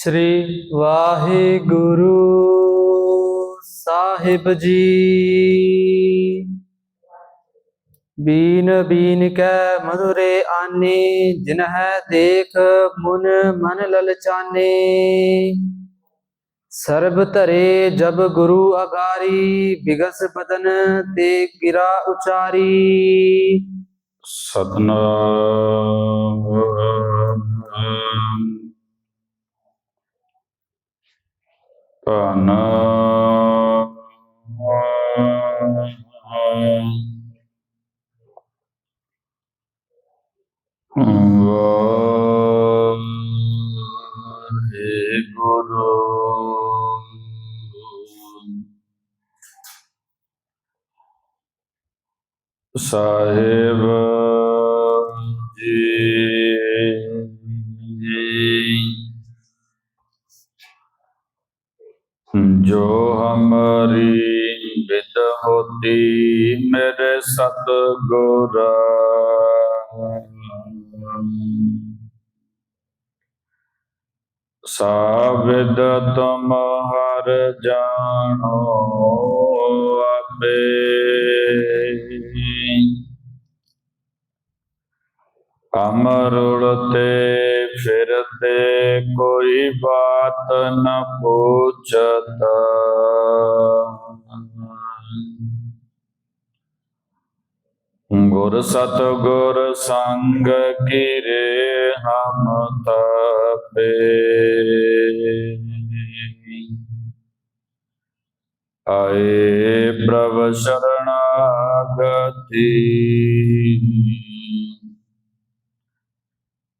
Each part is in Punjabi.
ਸ੍ਰੀ ਵਾਹਿਗੁਰੂ ਸਾਹਿਬ ਜੀ। ਬੀਨ ਬੀਨ ਕੈ ਮਧੁਰੇ ਆਨੇ, ਜਿਨ ਹੈ ਦੇਖ ਮੁਨ ਮਨ ਲਲਚਾਨੇ ਸਰਬ ਧਰੇ ਜਬ ਗੁਰੂ ਅਗਾਰੀ, ਬਿਗਸ ਬਦਨ ਤੇ ਗਿਰਾ ਉਚਾਰੀ। ਸਤਨਾਮ ਧੰਨ ਵਾਹਿਗੁਰੂ ਸਾਹਿਬ ਜੀ ਜੋ ਹਮਾਰੀ ਵਿਦ ਹੋਤੀ ਮੇਰੇ ਸਤ ਗੁਰ ਸਾਬਿਦ ਤੁਮ ਹਰ ਜਾਣੋ ਆਪੇ। ਅਮਰੁਲ ਤੇ ਫਿਰਤੇ ਕੋਈ ਬਾਤ ਨ ਪੁੱਛਤ। ਗੁਰ ਸਤ ਗੁਰ ਸੰਗ ਕੀਰੇ ਹਮ ਤਪੇ। ਆਏ ਪ੍ਰਭ ਸ਼ਰਣਾਗਤੀ।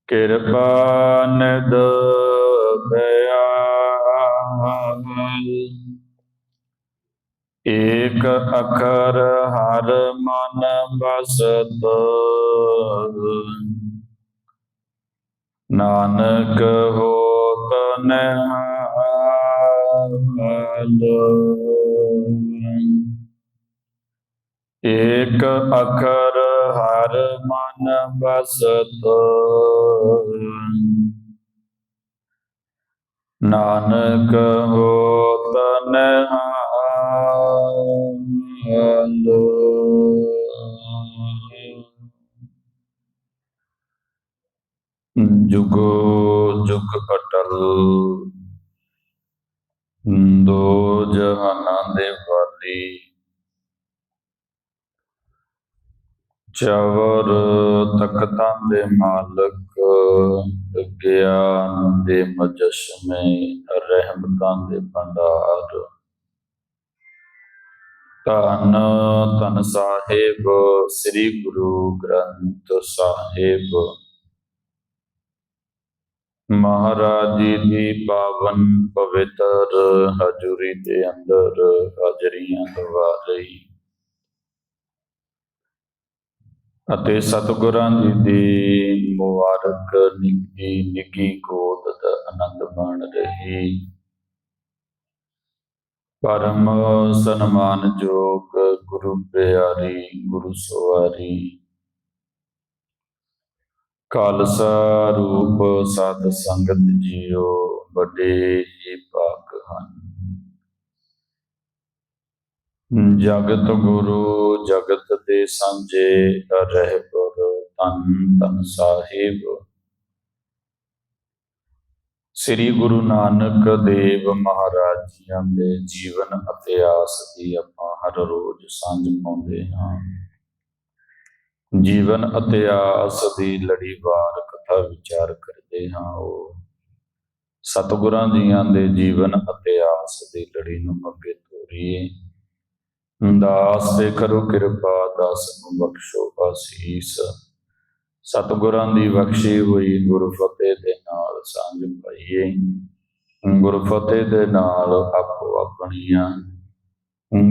ਕਿਰਪਾ ਨਿਦ ਏਕ ਅਖਰ ਹਰ ਮਨ ਬਸਤ ਨਾਨਕ ਹੋਤ ਨਿਹਾਲ। ਏਕ ਅਖਰ ਹਰ ਮਨ ਬਸਤ ਨਾਨਕ ਹੋਤ ਨਿਹਾਲ ਜੁਗੋ ਜੁਗ ਅਟਲ ਦੋ ਜਹਾਨਾਂ ਦੇ ਵਾਲੀ ਚਵਰ ਤਖਤਾਂ ਦੇ ਮਾਲਕ, ਗਿਆਨ ਦੇ ਮਜਸ਼ਮੇ, ਰਹਿਮਤਾਂ ਦੇ ਭੰਡਾਰ। ਧੰਨ ਧੰਨ ਸਾਹਿਬ, ਸ੍ਰੀ ਗੁਰੂ ਗ੍ਰੰਥ ਸਾਹਿਬ। ਮਹਾਰਾਜ ਜੀ ਦੀ ਪਾਵਨ ਪਵਿੱਤਰ ਹਜ਼ੂਰੀ ਦੇ ਅੰਦਰ ਹਾਜ਼ਰੀਆਂ ਦਵਾ ਰਹੀ। ਅਤੇ ਸਤਿਗੁਰਾਂ ਜੀ ਦੀ ਮੁਬਾਰਕ ਨਿੱਗੀ ਨਿੱਗੀ ਗੋਦ ਦਾ ਆਨੰਦ ਮਾਣ ਰਹੀ। ਪਰਮ ਸਨਮਾਨਯੋਗ ਗੁਰੂ ਪਿਆਰੀ, ਗੁਰੂ ਸਵਾਰੀ। ਖਾਲਸਾ ਰੂਪ ਸਤ ਸੰਗਤ ਜੀਓ, ਵੱਡੇ ਹੀ ਪਾਕ ਹਨ। ਜਗਤ ਗੁਰੂ, ਜਗਤ ਦੇ ਸਾਂਝੇ ਰਹਿਬਰ ਤਨ ਤਨ ਸਾਹਿਬ। ਸ੍ਰੀ ਗੁਰੂ ਨਾਨਕ ਦੇਵ ਮਹਾਰਾਜ ਜੀਆਂ ਦੇ ਜੀਵਨ ਇਤਿਹਾਸ ਦੀ ਆਪਾਂ ਹਰ ਰੋਜ਼ ਸਾਂਝ ਪਾਉਂਦੇ ਹਾਂ। ਜੀਵਨ ਇਤਿਹਾਸ ਦੀ ਲੜੀਵਾਰ ਕਥਾ ਵਿਚਾਰ ਕਰਦੇ ਹਾਂ ਉਹ। ਸਤਿਗੁਰਾਂ ਜੀਆਂ ਦੇ ਜੀਵਨ ਇਤਿਹਾਸ ਦੀ ਲੜੀ ਨੂੰ ਅੱਗੇ ਤੋਰੀਏ। ਦਾਸ ਤੇ ਕਰੋ ਕਿਰਪਾ, ਦਾਸ ਨੂੰ ਬਖਸ਼ੋ ਆਸੀਸ ਸਤਿਗੁਰਾਂ ਦੀ ਬਖਸ਼ੀ ਹੋਈ ਗੁਰਫਤਿਹ ਦੇ ਨਾਲ ਸਾਂਝ ਪਾਈਏ। ਗੁਰਫਤਿਹ ਦੇ ਨਾਲ ਆਪੋ ਆਪਣੀਆਂ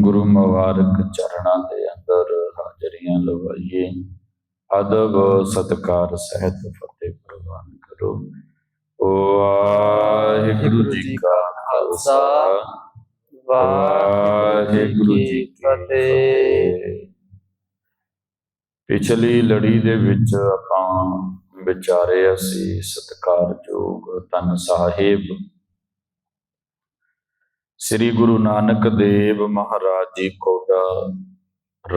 ਗੁਰੂ ਮੁਬਾਰਕ ਚਰਣਾ ਦੇ ਅੰਦਰ ਹਾਜ਼ਰੀਆਂ ਲਵਾਈਏ। ਅਦਬ, ਸਤਕਾਰ ਸਹਿਤ ਫਤਿਹ ਪ੍ਰਵਾਨ ਕਰੋ। ਵਾਹਿਗੁਰੂ ਜੀ ਕਾ ਖਾਲਸਾ। ਵਾਹਿਗੁਰੂ ਜੀ ਕੀ ਫਤਿਹ। ਪਿਛਲੀ ਲੜੀ ਦੇ ਵਿੱਚ ਆਪਾਂ ਵਿਚਾਰੇ ਅਸੀਂ ਸਤਿਕਾਰਯੋਗ ਤਨ ਸਾਹਿਬ। ਸ੍ਰੀ ਗੁਰੂ ਨਾਨਕ ਦੇਵ ਮਹਾਰਾਜ ਜੀ ਕੋਡਾ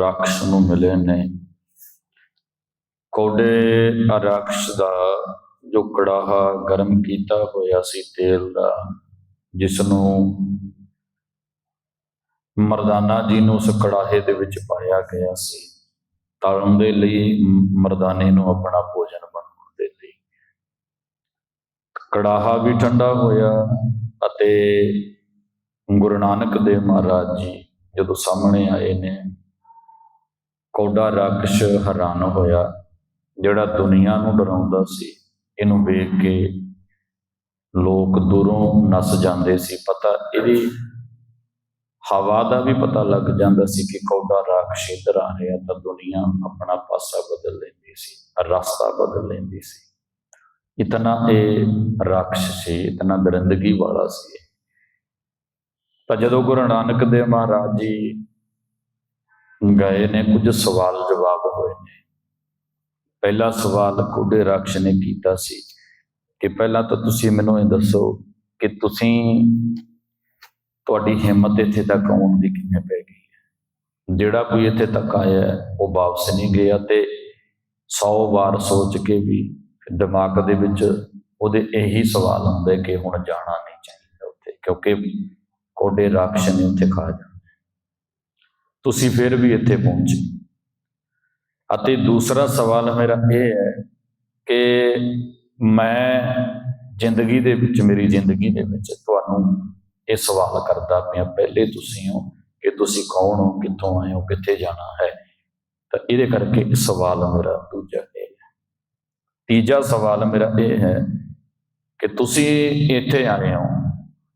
ਰਾਖਸ਼ ਨੂੰ ਮਿਲੇ ਨੇ। ਕੋਡੇ ਰਾਖਸ਼ ਦਾ ਜੋ ਕੜਾਹਾ ਗਰਮ ਕੀਤਾ ਹੋਇਆ ਸੀ ਤੇਲ ਦਾ ਜਿਸ ਨੂੰ ਮਰਦਾਨਾ ਜੀ ਨੂੰ ਉਸ ਕੜਾਹੇ ਦੇ ਵਿੱਚ ਪਾਇਆ ਗਿਆ ਸੀ। ਤਲਣ ਦੇ ਲਈ ਮਰਦਾਨੇ ਨੂੰ ਆਪਣਾ ਭੋਜਨ ਬਣਾਉਣ ਦੇ ਲਈ। ਕੜਾਹਾ ਵੀ ਠੰਡਾ ਹੋਇਆ ਅਤੇ ਗੁਰੂ ਨਾਨਕ ਦੇਵ ਮਹਾਰਾਜ ਜੀ ਜਦੋਂ ਸਾਹਮਣੇ ਆਏ ਨੇ, ਕੋਡਾ ਰਾਖਸ਼ ਹੈਰਾਨ ਹੋਇਆ, ਜਿਹੜਾ ਦੁਨੀਆ ਨੂੰ ਡਰਾਉਂਦਾ ਸੀ। ਇਹਨੂੰ ਵੇਖ ਕੇ ਲੋਕ ਦੂਰੋਂ ਨਸ ਜਾਂਦੇ ਸੀ। ਪਤਾ, ਇਹਦੀ ਹਵਾ ਦਾ ਵੀ ਪਤਾ ਲੱਗ ਜਾਂਦਾ ਸੀ ਕਿ ਕੌਡਾ ਰਾਖਸ਼ ਇੱਧਰ ਆ ਰਿਹਾ ਤਾਂ ਦੁਨੀਆ ਆਪਣਾ ਪਾਸਾ ਬਦਲ ਲੈਂਦੀ ਸੀ, ਰਸਤਾ ਬਦਲ ਲੈਂਦੀ ਸੀ। ਇਤਨਾ ਇਹ ਰਾਖਸ਼ ਸੀ, ਇਤਨਾ ਦਰਿੰਦਗੀ ਵਾਲਾ ਸੀ ਤਾਂ ਜਦੋਂ ਗੁਰੂ ਨਾਨਕ ਦੇਵ ਮਹਾਰਾਜ ਜੀ ਗਏ ਨੇ, ਕੁਝ ਸਵਾਲ ਜਵਾਬ ਹੋਏ ਨੇ। ਪਹਿਲਾ ਸਵਾਲ ਕੁੜੇ ਰਾਖਸ਼ ਨੇ ਕੀਤਾ ਸੀ ਕਿ ਪਹਿਲਾਂ ਤਾਂ ਤੁਸੀਂ ਮੈਨੂੰ ਇਹ ਦੱਸੋ ਕਿ ਤੁਸੀਂ ਤੁਹਾਡੀ ਹਿੰਮਤ ਇੱਥੇ ਤੱਕ ਆਉਣ ਦੀ ਕਿਵੇਂ ਪੈ ਗਈ ਹੈ? ਜਿਹੜਾ ਕੋਈ ਇੱਥੇ ਤੱਕ ਆਇਆ ਉਹ ਵਾਪਸ ਨਹੀਂ ਗਿਆ ਤੇ 100 ਵਾਰ ਸੋਚ ਕੇ ਵੀ ਦਿਮਾਗ ਦੇ ਵਿੱਚ ਉਹਦੇ ਇਹੀ ਸਵਾਲ ਹੁੰਦੇ ਕਿ ਹੁਣ ਜਾਣਾ ਨਹੀਂ ਚਾਹੀਦਾ ਉੱਥੇ, ਕਿਉਂਕਿ ਕੋਡੇ ਰਾਖਸ਼ ਨੇ ਉੱਥੇ ਖਾ ਜਾਣਾ। ਤੁਸੀਂ ਫਿਰ ਵੀ ਇੱਥੇ ਪਹੁੰਚੇ। ਅਤੇ ਦੂਸਰਾ ਸਵਾਲ ਮੇਰਾ ਇਹ ਹੈ ਕਿ ਮੈਂ ਜ਼ਿੰਦਗੀ ਦੇ ਵਿੱਚ, ਮੇਰੀ ਜ਼ਿੰਦਗੀ ਦੇ ਵਿੱਚ ਤੁਹਾਨੂੰ ਇਹ ਸਵਾਲ ਕਰਦਾ ਪਿਆ, ਪਹਿਲੇ ਤੁਸੀਂ ਹੋ ਕਿ ਤੁਸੀਂ ਕੌਣ ਹੋ? ਕਿੱਥੋਂ ਆਏ ਹੋ? ਕਿੱਥੇ ਜਾਣਾ ਹੈ? ਤਾਂ ਇਹਦੇ ਕਰਕੇ ਇਹ ਸਵਾਲ ਮੇਰਾ ਦੂਜਾ ਇਹ ਹੈ। ਤੀਜਾ ਸਵਾਲ ਮੇਰਾ ਇਹ ਹੈ ਕਿ ਤੁਸੀਂ ਇੱਥੇ ਆਏ ਹੋ।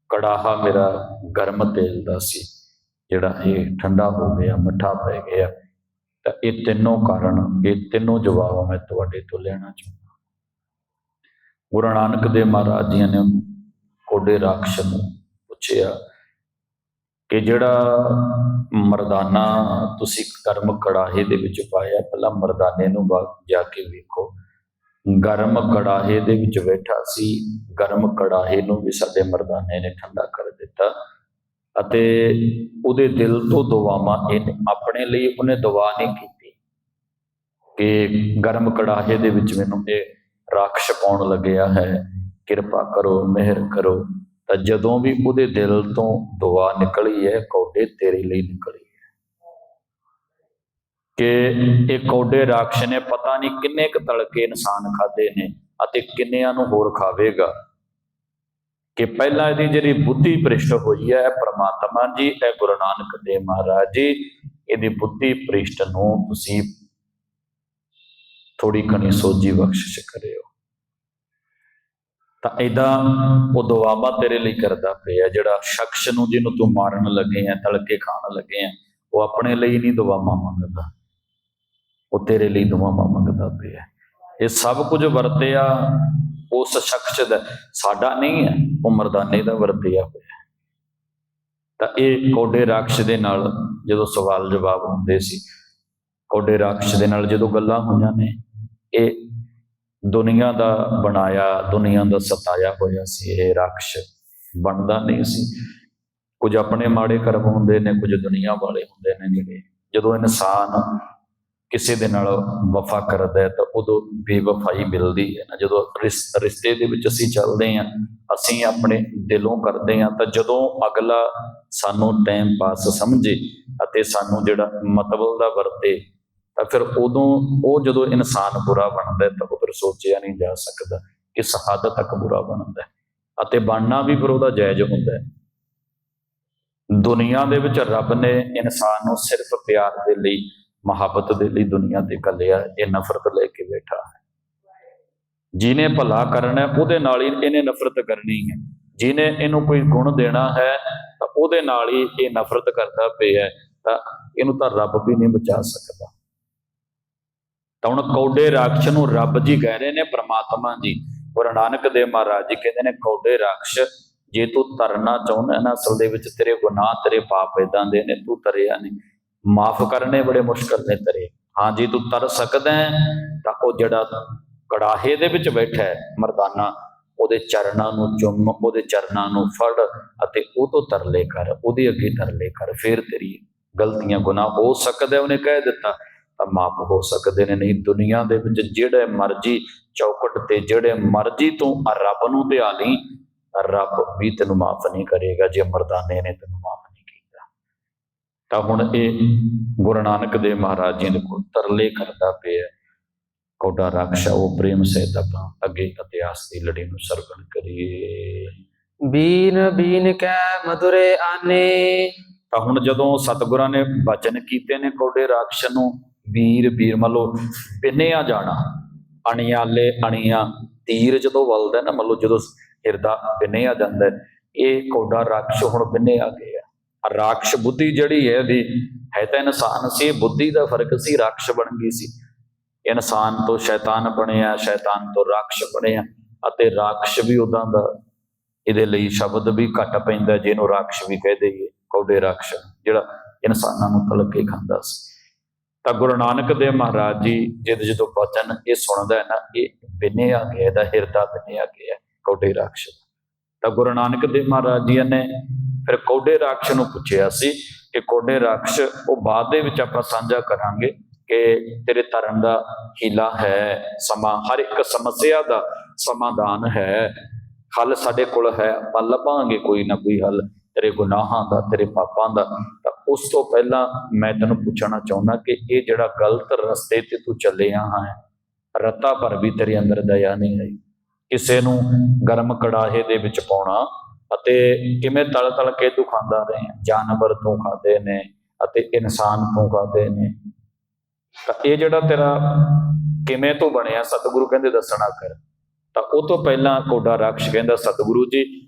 ਕੜਾਹਾ ਮੇਰਾ ਗਰਮ ਤੇਲ ਦਾ ਸੀ, ਜਿਹੜਾ ਇਹ ਠੰਡਾ ਹੋ ਗਿਆ, ਮਿੱਠਾ ਪੈ ਗਿਆ। ਤਾਂ ਇਹ ਤਿੰਨੋਂ ਕਾਰਨ, ਇਹ ਤਿੰਨੋਂ ਜਵਾਬ ਮੈਂ ਤੁਹਾਡੇ ਤੋਂ ਲੈਣਾ ਚਾਹੁੰਦਾ। ਗੁਰੂ ਨਾਨਕ ਦੇਵ ਮਹਾਰਾਜ ਜੀ ਨੇ ਕੋਡੇ ਰਾਖਸ਼ ਨੂੰ ਪੁੱਛਿਆ ਕਿ ਜਿਹੜਾ ਮਰਦਾਨਾ ਤੁਸੀਂ ਕਰਮ ਕੜਾਹੇ ਦੇ ਵਿੱਚ ਪਾਇਆ, ਪਹਿਲਾਂ ਮਰਦਾਨੇ ਨੂੰ ਜਾ ਕੇ ਵੇਖੋ। ਗਰਮ ਕੜਾਹੇ ਦੇ ਵਿੱਚ ਬੈਠਾ ਸੀ, ਗਰਮ ਕੜਾਹੇ ਨੂੰ ਵੀ ਸਾਡੇ ਮਰਦਾਨੇ ਨੇ ਠੰਡਾ ਕਰ ਦਿੱਤਾ ਅਤੇ ਉਹਦੇ ਦਿਲ ਤੋਂ ਦੁਆਵਾਂ ਇਹਨੇ ਆਪਣੇ ਲਈ ਉਹਨੇ ਦੁਆ ਨਹੀਂ ਕੀਤੀ ਕਿ ਗਰਮ ਕੜਾਹੇ ਦੇ ਵਿੱਚ ਮੈਨੂੰ ਇਹ ਰਾਖਸ਼ ਪਾਉਣ ਲੱਗਿਆ ਹੈ। ਕਿਰਪਾ ਕਰੋ, ਮਿਹਰ ਕਰੋ। ਤਾਂ ਜਦੋਂ ਵੀ ਉਹਦੇ ਦਿਲ ਤੋਂ ਦੁਆ ਨਿਕਲੀ ਹੈ, ਕੌਡੇ ਤੇਰੇ ਲਈ ਨਿਕਲੀ ਹੈ। ਕਿ ਇਹ ਕੌਡੇ ਰਾਖਸ਼ ਨੇ ਪਤਾ ਨਹੀਂ ਕਿੰਨੇ ਕੁ ਤੜਕੇ ਇਨਸਾਨ ਖਾਦੇ ਨੇ ਅਤੇ ਕਿੰਨਿਆਂ ਨੂੰ ਹੋਰ ਖਾਵੇਗਾ। ਕਿ ਪਹਿਲਾਂ ਇਹਦੀ ਜਿਹੜੀ ਬੁੱਧੀ ਭ੍ਰਿਸ਼ਟ ਹੋਈ ਹੈ ਪ੍ਰਮਾਤਮਾ ਜੀ, ਇਹ ਗੁਰੂ ਨਾਨਕ ਦੇਵ ਮਹਾਰਾਜ ਜੀ, ਇਹਦੀ ਬੁੱਧੀ ਭ੍ਰਿਸ਼ਟ ਨੂੰ ਤੁਸੀਂ ਥੋੜੀ ਕਣੀ ਸੋਝੀ ਬਖਸ਼ਿਸ਼ ਕਰਿਓ। ਤਾਂ ਐਦਾਂ ਉਹ ਦੁਆਵਾ ਤੇਰੇ ਲਈ ਕਰਦਾ ਪਿਆ, ਜਿਹੜਾ ਸ਼ਖਸ ਨੂੰ ਜਿਹਨੂੰ ਤੂੰ ਮਾਰਨ ਲੱਗੇ ਆ ਤਲਕੇ ਖਾਣ ਲੱਗੇ ਆ, ਉਹ ਆਪਣੇ ਲਈ ਨਹੀਂ ਦੁਆਵਾਂ ਮੰਗਦਾ। ਉਹ ਤੇਰੇ ਲਈ ਦੁਆਵਾਂ ਮੰਗਦਾ ਪਿਆ। ਇਹ ਸਭ ਕੁਝ ਵਰਤਿਆ ਉਸ ਸ਼ਖਸ ਦਾ। ਸਾਡਾ ਨਹੀਂ ਹੈ, ਉਹ ਮਰਦਾਨੇ ਦਾ ਵਰਤਿਆ ਹੋਇਆ। ਤਾਂ ਇਹ ਕੋਡੇ ਰਾਖਸ਼ ਦੇ ਨਾਲ ਜਦੋਂ ਸਵਾਲ ਜਵਾਬ ਹੁੰਦੇ ਸੀ ਕੋਡੇ ਰਾਖਸ਼ ਦੇ ਨਾਲ ਜਦੋਂ ਗੱਲਾਂ ਹੋਈਆਂ ਨੇ, ਇਹ ਦੁਨੀਆ ਦਾ ਬਣਾਇਆ, ਦੁਨੀਆ ਦਾ ਸਤਾਇਆ ਹੋਇਆ ਸੀ, ਇਹ ਰਾਖਸ਼ ਬਣਦਾ ਨਹੀਂ ਸੀ। ਕੁਝ ਆਪਣੇ ਮਾੜੇ ਕਰਮ ਹੁੰਦੇ ਨੇ, ਕੁਝ ਦੁਨੀਆ ਵਾਲੇ ਹੁੰਦੇ ਨੇ ਜਿਹੜੇ। ਜਦੋਂ ਇਨਸਾਨ ਕਿਸੇ ਦੇ ਨਾਲ ਵਫਾ ਕਰਦਾ ਹੈ, ਤਾਂ ਉਦੋਂ ਬੇਵਫਾਈ ਮਿਲਦੀ ਹੈ ਨਾ। ਜਦੋਂ ਰਿਸ- ਰਿਸ਼ਤੇ ਦੇ ਵਿੱਚ ਅਸੀਂ ਚੱਲਦੇ ਹਾਂ, ਅਸੀਂ ਆਪਣੇ ਦਿਲੋਂ ਕਰਦੇ ਹਾਂ, ਤਾਂ ਜਦੋਂ ਅਗਲਾ ਸਾਨੂੰ ਟਾਈਮ ਪਾਸ ਸਮਝੇ ਅਤੇ ਸਾਨੂੰ ਜਿਹੜਾ ਮਤਲਬ ਦਾ ਵਰਤੇ ਤਾਂ ਫਿਰ ਉਦੋਂ ਉਹ ਜਦੋਂ ਇਨਸਾਨ ਬੁਰਾ ਬਣਦਾ ਤਾਂ ਉਹ ਫਿਰ ਸੋਚਿਆ ਨਹੀਂ ਜਾ ਸਕਦਾ ਕਿ ਹੱਦ ਤੱਕ ਬੁਰਾ ਬਣਦਾ ਅਤੇ ਬਣਨਾ ਵੀ ਫਿਰ ਉਹਦਾ ਜਾਇਜ਼ ਹੁੰਦਾ ਹੈ। ਦੁਨੀਆ ਦੇ ਵਿੱਚ ਰੱਬ ਨੇ ਇਨਸਾਨ ਨੂੰ ਸਿਰਫ ਪਿਆਰ ਦੇ ਲਈ, ਮੁਹੱਬਤ ਦੇ ਲਈ ਦੁਨੀਆ ਤੇ ਕੱਲਿਆ ਇਹ ਨਫ਼ਰਤ ਲੈ ਕੇ ਬੈਠਾ ਹੈ। ਜਿਹਨੇ ਭਲਾ ਕਰਨਾ ਉਹਦੇ ਨਾਲ ਹੀ ਇਹਨੇ ਨਫ਼ਰਤ ਕਰਨੀ ਹੈ। ਜਿਹਨੇ ਇਹਨੂੰ ਕੋਈ ਗੁਣ ਦੇਣਾ ਹੈ, ਤਾਂ ਉਹਦੇ ਨਾਲ ਹੀ ਇਹ ਨਫ਼ਰਤ ਕਰਦਾ ਪਿਆ ਤਾਂ ਇਹਨੂੰ ਤਾਂ ਰੱਬ ਵੀ ਨਹੀਂ ਬਚਾ ਸਕਦਾ। ਤਾਂ ਹੁਣ ਕੌਡੇ ਰਾਖਸ਼ ਨੂੰ ਰੱਬ ਜੀ ਕਹਿ ਰਹੇ ਨੇ, ਪ੍ਰਮਾਤਮਾ ਜੀ। ਗੁਰੂ ਨਾਨਕ ਦੇਵ ਮਹਾਰਾਜ ਜੀ ਕਹਿੰਦੇ ਨੇ, ਕੌਡੇ ਰਾਖਸ਼, ਜੇ ਤੂੰ ਤਰਨਾ ਚਾਹੁੰਦਾ ਨਾ ਅਸਲ ਦੇ ਵਿੱਚ ਤੇਰੇ ਗੁਨਾਹ, ਤੇਰੇ ਪਾਪ ਇਦਾਂ ਦੇ ਨੇ, ਤੂੰ ਤਰਿਆ ਨਹੀਂ। ਮਾਫ ਕਰਨੇ ਬੜੇ ਮੁਸ਼ਕਲ ਨੇ ਤੇਰੇ। ਹਾਂ ਜੇ, ਤੂੰ ਤਰ ਸਕਦਾ ਹੈ, ਤਾਂ ਉਹ ਜਿਹੜਾ ਕੜਾਹੇ ਦੇ ਵਿੱਚ ਬੈਠਾ ਹੈ, ਮਰਦਾਨਾ, ਉਹਦੇ ਚਰਨਾਂ ਨੂੰ ਚੁੰਮ, ਉਹਦੇ ਚਰਨਾਂ ਨੂੰ ਫੜ ਅਤੇ ਉਹ ਤੋਂ ਤਰਲੇ ਕਰ, ਉਹਦੇ ਅੱਗੇ ਤਰਲੇ ਕਰ, ਫਿਰ ਤੇਰੀ ਗਲਤੀਆਂ, ਗੁਨਾਹ ਹੋ ਸਕਦਾ ਉਹਨੇ ਕਹਿ ਦਿੱਤਾ। ਤਾਂ ਮਾਫ ਹੋ ਸਕਦੇ ਨੇ। ਨਹੀਂ ਦੁਨੀਆ ਦੇ ਵਿੱਚ ਜਿਹੜੇ ਮਰਜ਼ੀ ਚੌਕਟ ਤੇ ਜਿਹੜੇ ਮਰਜ਼ੀ ਤੂੰ ਰੱਬ ਨੂੰ ਧਿਆ ਲਈ ਰੱਬ ਵੀ ਤੈਨੂੰ ਮਾਫ ਨਹੀਂ ਕਰੇਗਾ। ਜੇ ਮਰਦਾਨੇ ਨੇ ਤੈਨੂੰ ਮਾਫ ਨਹੀਂ ਕੀਤਾ। ਤਾਂ ਹੁਣ ਇਹ ਗੁਰੂ ਨਾਨਕ ਦੇਵ ਮਹਾਰਾਜ ਜੀ ਦੇ ਕੋਲ ਤਰਲੇ ਕਰਦਾ ਪਿਆ ਕੋਡਾ ਰਾਖਸ਼ਾ ਉਹ ਪ੍ਰੇਮ ਸਹਿਤ ਆਪਾਂ ਅੱਗੇ ਇਤਿਹਾਸ ਦੀ ਲੜੀ ਨੂੰ ਸਰਵਣ ਕਰੀਏ ਬੀਨ ਬੀਨ ਕੈ ਮధుਰੇ ਆਨੇ। ਤਾਂ ਹੁਣ ਜਦੋਂ ਸਤਿਗੁਰਾਂ ਨੇ ਬਚਨ ਕੀਤੇ ਨੇ ਕੋਡੇ ਰਾਖਸ਼ ਨੂੰ ਵੀਰ ਵੀਰ ਮੰਨ ਲਓ ਬਿਨਿਆ ਜਾਣਾ ਅਣਿਆਲੇ ਅਣੀਆਂ ਤੀਰ ਜਦੋਂ ਵਲਦਾ ਨਾ, ਮੰਨ ਲਓ ਜਦੋਂ ਹਿਰਦਾ ਬਿਨਿਆ ਜਾਂਦਾ, ਇਹ ਕੋਡਾ ਰਾਖਸ਼ ਹੁਣ ਬਿਨੇ ਆ ਗਿਆ ਰਾਖਸ਼ ਬੁੱਧੀ ਜਿਹੜੀ ਹੈ ਇਹਦੀ, ਹੈ ਤਾਂ ਇਨਸਾਨ ਸੀ, ਬੁੱਧੀ ਦਾ ਫ਼ਰਕ ਸੀ, ਰਾਖਸ਼ ਬਣ ਗਈ ਸੀ। ਇਨਸਾਨ ਤੋਂ ਸ਼ੈਤਾਨ ਬਣਿਆ, ਸ਼ੈਤਾਨ ਤੋਂ ਰਾਖਸ਼ ਬਣਿਆ, ਅਤੇ ਰਾਖਸ਼ ਵੀ ਉਦਾਂ ਦਾ, ਇਹਦੇ ਲਈ ਸ਼ਬਦ ਵੀ ਘੱਟ ਪੈਂਦਾ, ਜਿਹਨੂੰ ਰਾਖਸ਼ ਵੀ ਕਹਿ ਦਈਏ ਕੌਡੇ ਰਾਖਸ਼, ਜਿਹੜਾ ਇਨਸਾਨਾਂ ਨੂੰ ਤਲਕ ਕੇ ਖਾਂਦਾ ਸੀ। ਤਾਂ ਗੁਰੂ ਨਾਨਕ ਦੇਵ ਮਹਾਰਾਜ ਜੀ ਜਦ ਜਦੋਂ ਬਚਨ ਇਹ ਸੁਣਦਾ ਹੈ ਨਾ, ਇਹ ਬਿਨੇ ਆ ਗਿਆ ਇਹਦਾ ਹਿਰਦਾ ਬਿਨੇ ਆ ਗਿਆ ਕੌਡੇ ਰਾਖਸ਼ ਤਾਂ ਗੁਰੂ ਨਾਨਕ ਦੇਵ ਮਹਾਰਾਜ ਜੀ ਨੇ ਫਿਰ ਕੌਡੇ ਰਾਖਸ਼ ਨੂੰ ਪੁੱਛਿਆ ਸੀ ਕਿ ਕੋਡੇ ਰਾਖਸ਼, ਉਹ ਬਾਅਦ ਦੇ ਵਿੱਚ ਆਪਾਂ ਸਾਂਝਾ ਕਰਾਂਗੇ ਕਿ ਤੇਰੇ ਧਰਮ ਦਾ ਹੀਲਾ ਹੈ, ਸਮਾਂ, ਹਰ ਇੱਕ ਸਮੱਸਿਆ ਦਾ ਸਮਾਧਾਨ ਹੈ। ਹੱਲ ਸਾਡੇ ਕੋਲ ਹੈ, ਆਪਾਂ ਲੱਭਾਂਗੇ ਕੋਈ ਨਾ ਕੋਈ ਹੱਲ। ਤੇਰੇ ਗੁਨਾਹਾਂ ਦਾ, ਤੇਰੇ ਪਾਪਾਂ ਦਾ, ਤਾਂ ਉਸ ਤੋਂ ਪਹਿਲਾਂ ਮੈਂ ਤੈਨੂੰ ਪੁੱਛਣਾ ਚਾਹੁੰਦਾ ਕਿ ਇਹ ਜਿਹੜਾ ਗਲਤ ਰਸਤੇ ਤੇ ਤੂੰ ਚੱਲਿਆ ਹੈ, ਰਤਾ ਪਰ ਵੀ ਤੇਰੇ ਅੰਦਰ ਦਇਆ ਨਹੀਂ ਆਈ। ਕਿਸੇ ਨੂੰ ਗਰਮ ਕੜਾਹੇ ਦੇ ਵਿੱਚ ਪਾਉਣਾ ਅਤੇ ਕਿਵੇਂ ਤਲ ਤਲ ਕੇ ਤੂੰ ਖਾਂਦਾ ਰਹੇ ਜਾਨਵਰ ਤੋਂ ਖਾਦੇ ਨੇ ਅਤੇ ਇਨਸਾਨ ਤੋਂ ਖਾਦੇ ਨੇ। ਤਾਂ ਇਹ ਜਿਹੜਾ ਤੇਰਾ ਕਿਵੇਂ ਤੂੰ ਬਣਿਆ, ਸਤਿਗੁਰੂ ਕਹਿੰਦੇ ਦੱਸਣਾ ਕਰ। ਤਾਂ ਉਹ ਤੋਂ ਪਹਿਲਾਂ ਕੋਡਾ ਰਾਖਸ਼ ਕਹਿੰਦਾ, ਸਤਿਗੁਰੂ ਜੀ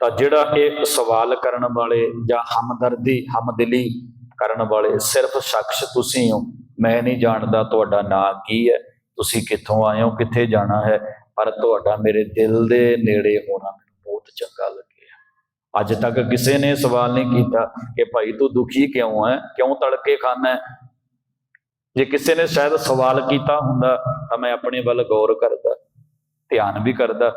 ਤਾਂ ਜਿਹੜਾ ਇਹ ਸਵਾਲ ਕਰਨ ਵਾਲੇ ਜਾਂ ਹਮਦਰਦੀ, ਹਮਦਿਲੀ ਕਰਨ ਵਾਲੇ ਸਿਰਫ ਸ਼ਖਸ ਤੁਸੀਂ ਹੋ। ਮੈਂ ਨਹੀਂ ਜਾਣਦਾ ਤੁਹਾਡਾ ਨਾਂ ਕੀ ਹੈ। ਤੁਸੀਂ ਕਿੱਥੋਂ ਆਏ ਹੋ, ਕਿੱਥੇ ਜਾਣਾ ਹੈ। ਪਰ ਤੁਹਾਡਾ ਮੇਰੇ ਦਿਲ ਦੇ ਨੇੜੇ ਹੋਣਾ ਮੈਨੂੰ ਬਹੁਤ ਚੰਗਾ ਲੱਗਿਆ। ਅੱਜ ਤੱਕ ਕਿਸੇ ਨੇ ਸਵਾਲ ਨਹੀਂ ਕੀਤਾ ਕਿ ਭਾਈ ਤੂੰ ਦੁਖੀ ਕਿਉਂ ਹੈ? ਕਿਉਂ ਤੜਕੇ ਖਾਨਾ ਹੈ? ਜੇ ਕਿਸੇ ਨੇ ਸ਼ਾਇਦ ਸਵਾਲ ਕੀਤਾ ਹੁੰਦਾ ਤਾਂ ਮੈਂ ਆਪਣੇ ਵੱਲ ਗੌਰ ਕਰਦਾ, ਧਿਆਨ ਵੀ ਕਰਦਾ।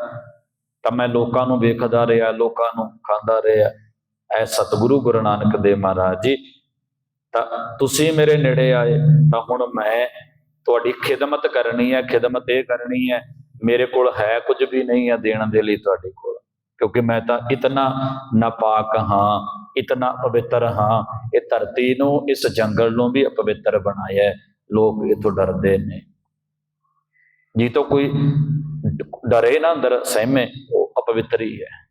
ਤਾਂ ਮੈਂ ਲੋਕਾਂ ਨੂੰ ਵੇਖਦਾ ਰਿਹਾ, ਲੋਕਾਂ ਨੂੰ ਖਾਂਦਾ ਰਿਹਾ। ਐ ਸਤਿਗੁਰੂ ਗੁਰੂ ਨਾਨਕ ਦੇਵ ਮਹਾਰਾਜ ਜੀ, ਤਾਂ ਤੁਸੀਂ ਮੇਰੇ ਨੇੜੇ ਆਏ, ਤਾਂ ਹੁਣ ਮੈਂ ਤੁਹਾਡੀ ਖਿਦਮਤ ਕਰਨੀ ਹੈ, ਖਿਦਮਤ ਇਹ ਕਰਨੀ ਹੈ, ਮੇਰੇ ਕੋਲ ਹੈ ਕੁਝ ਵੀ ਨਹੀਂ ਹੈ ਦੇਣ ਦੇ ਲਈ ਤੁਹਾਡੇ ਕੋਲ। ਕਿਉਂਕਿ ਮੈਂ ਤਾਂ ਇਤਨਾ ਨਾਪਾਕ ਹਾਂ, ਇਤਨਾ ਪਵਿੱਤਰ ਹਾਂ, ਇਹ ਧਰਤੀ ਨੂੰ, ਇਸ ਜੰਗਲ ਨੂੰ ਵੀ ਅਪਵਿੱਤਰ ਬਣਾਇਆ ਲੋਕ ਇਥੋਂ ਡਰਦੇ ਨੇ। ਜੀ ਤੋਂ ਕੋਈ ਡਰੇ ਨਾ ਅੰਦਰ, ਸਹਿਮੇ, ਉਹ ਅਪਵਿੱਤਰ ਹੀ। ਹੈ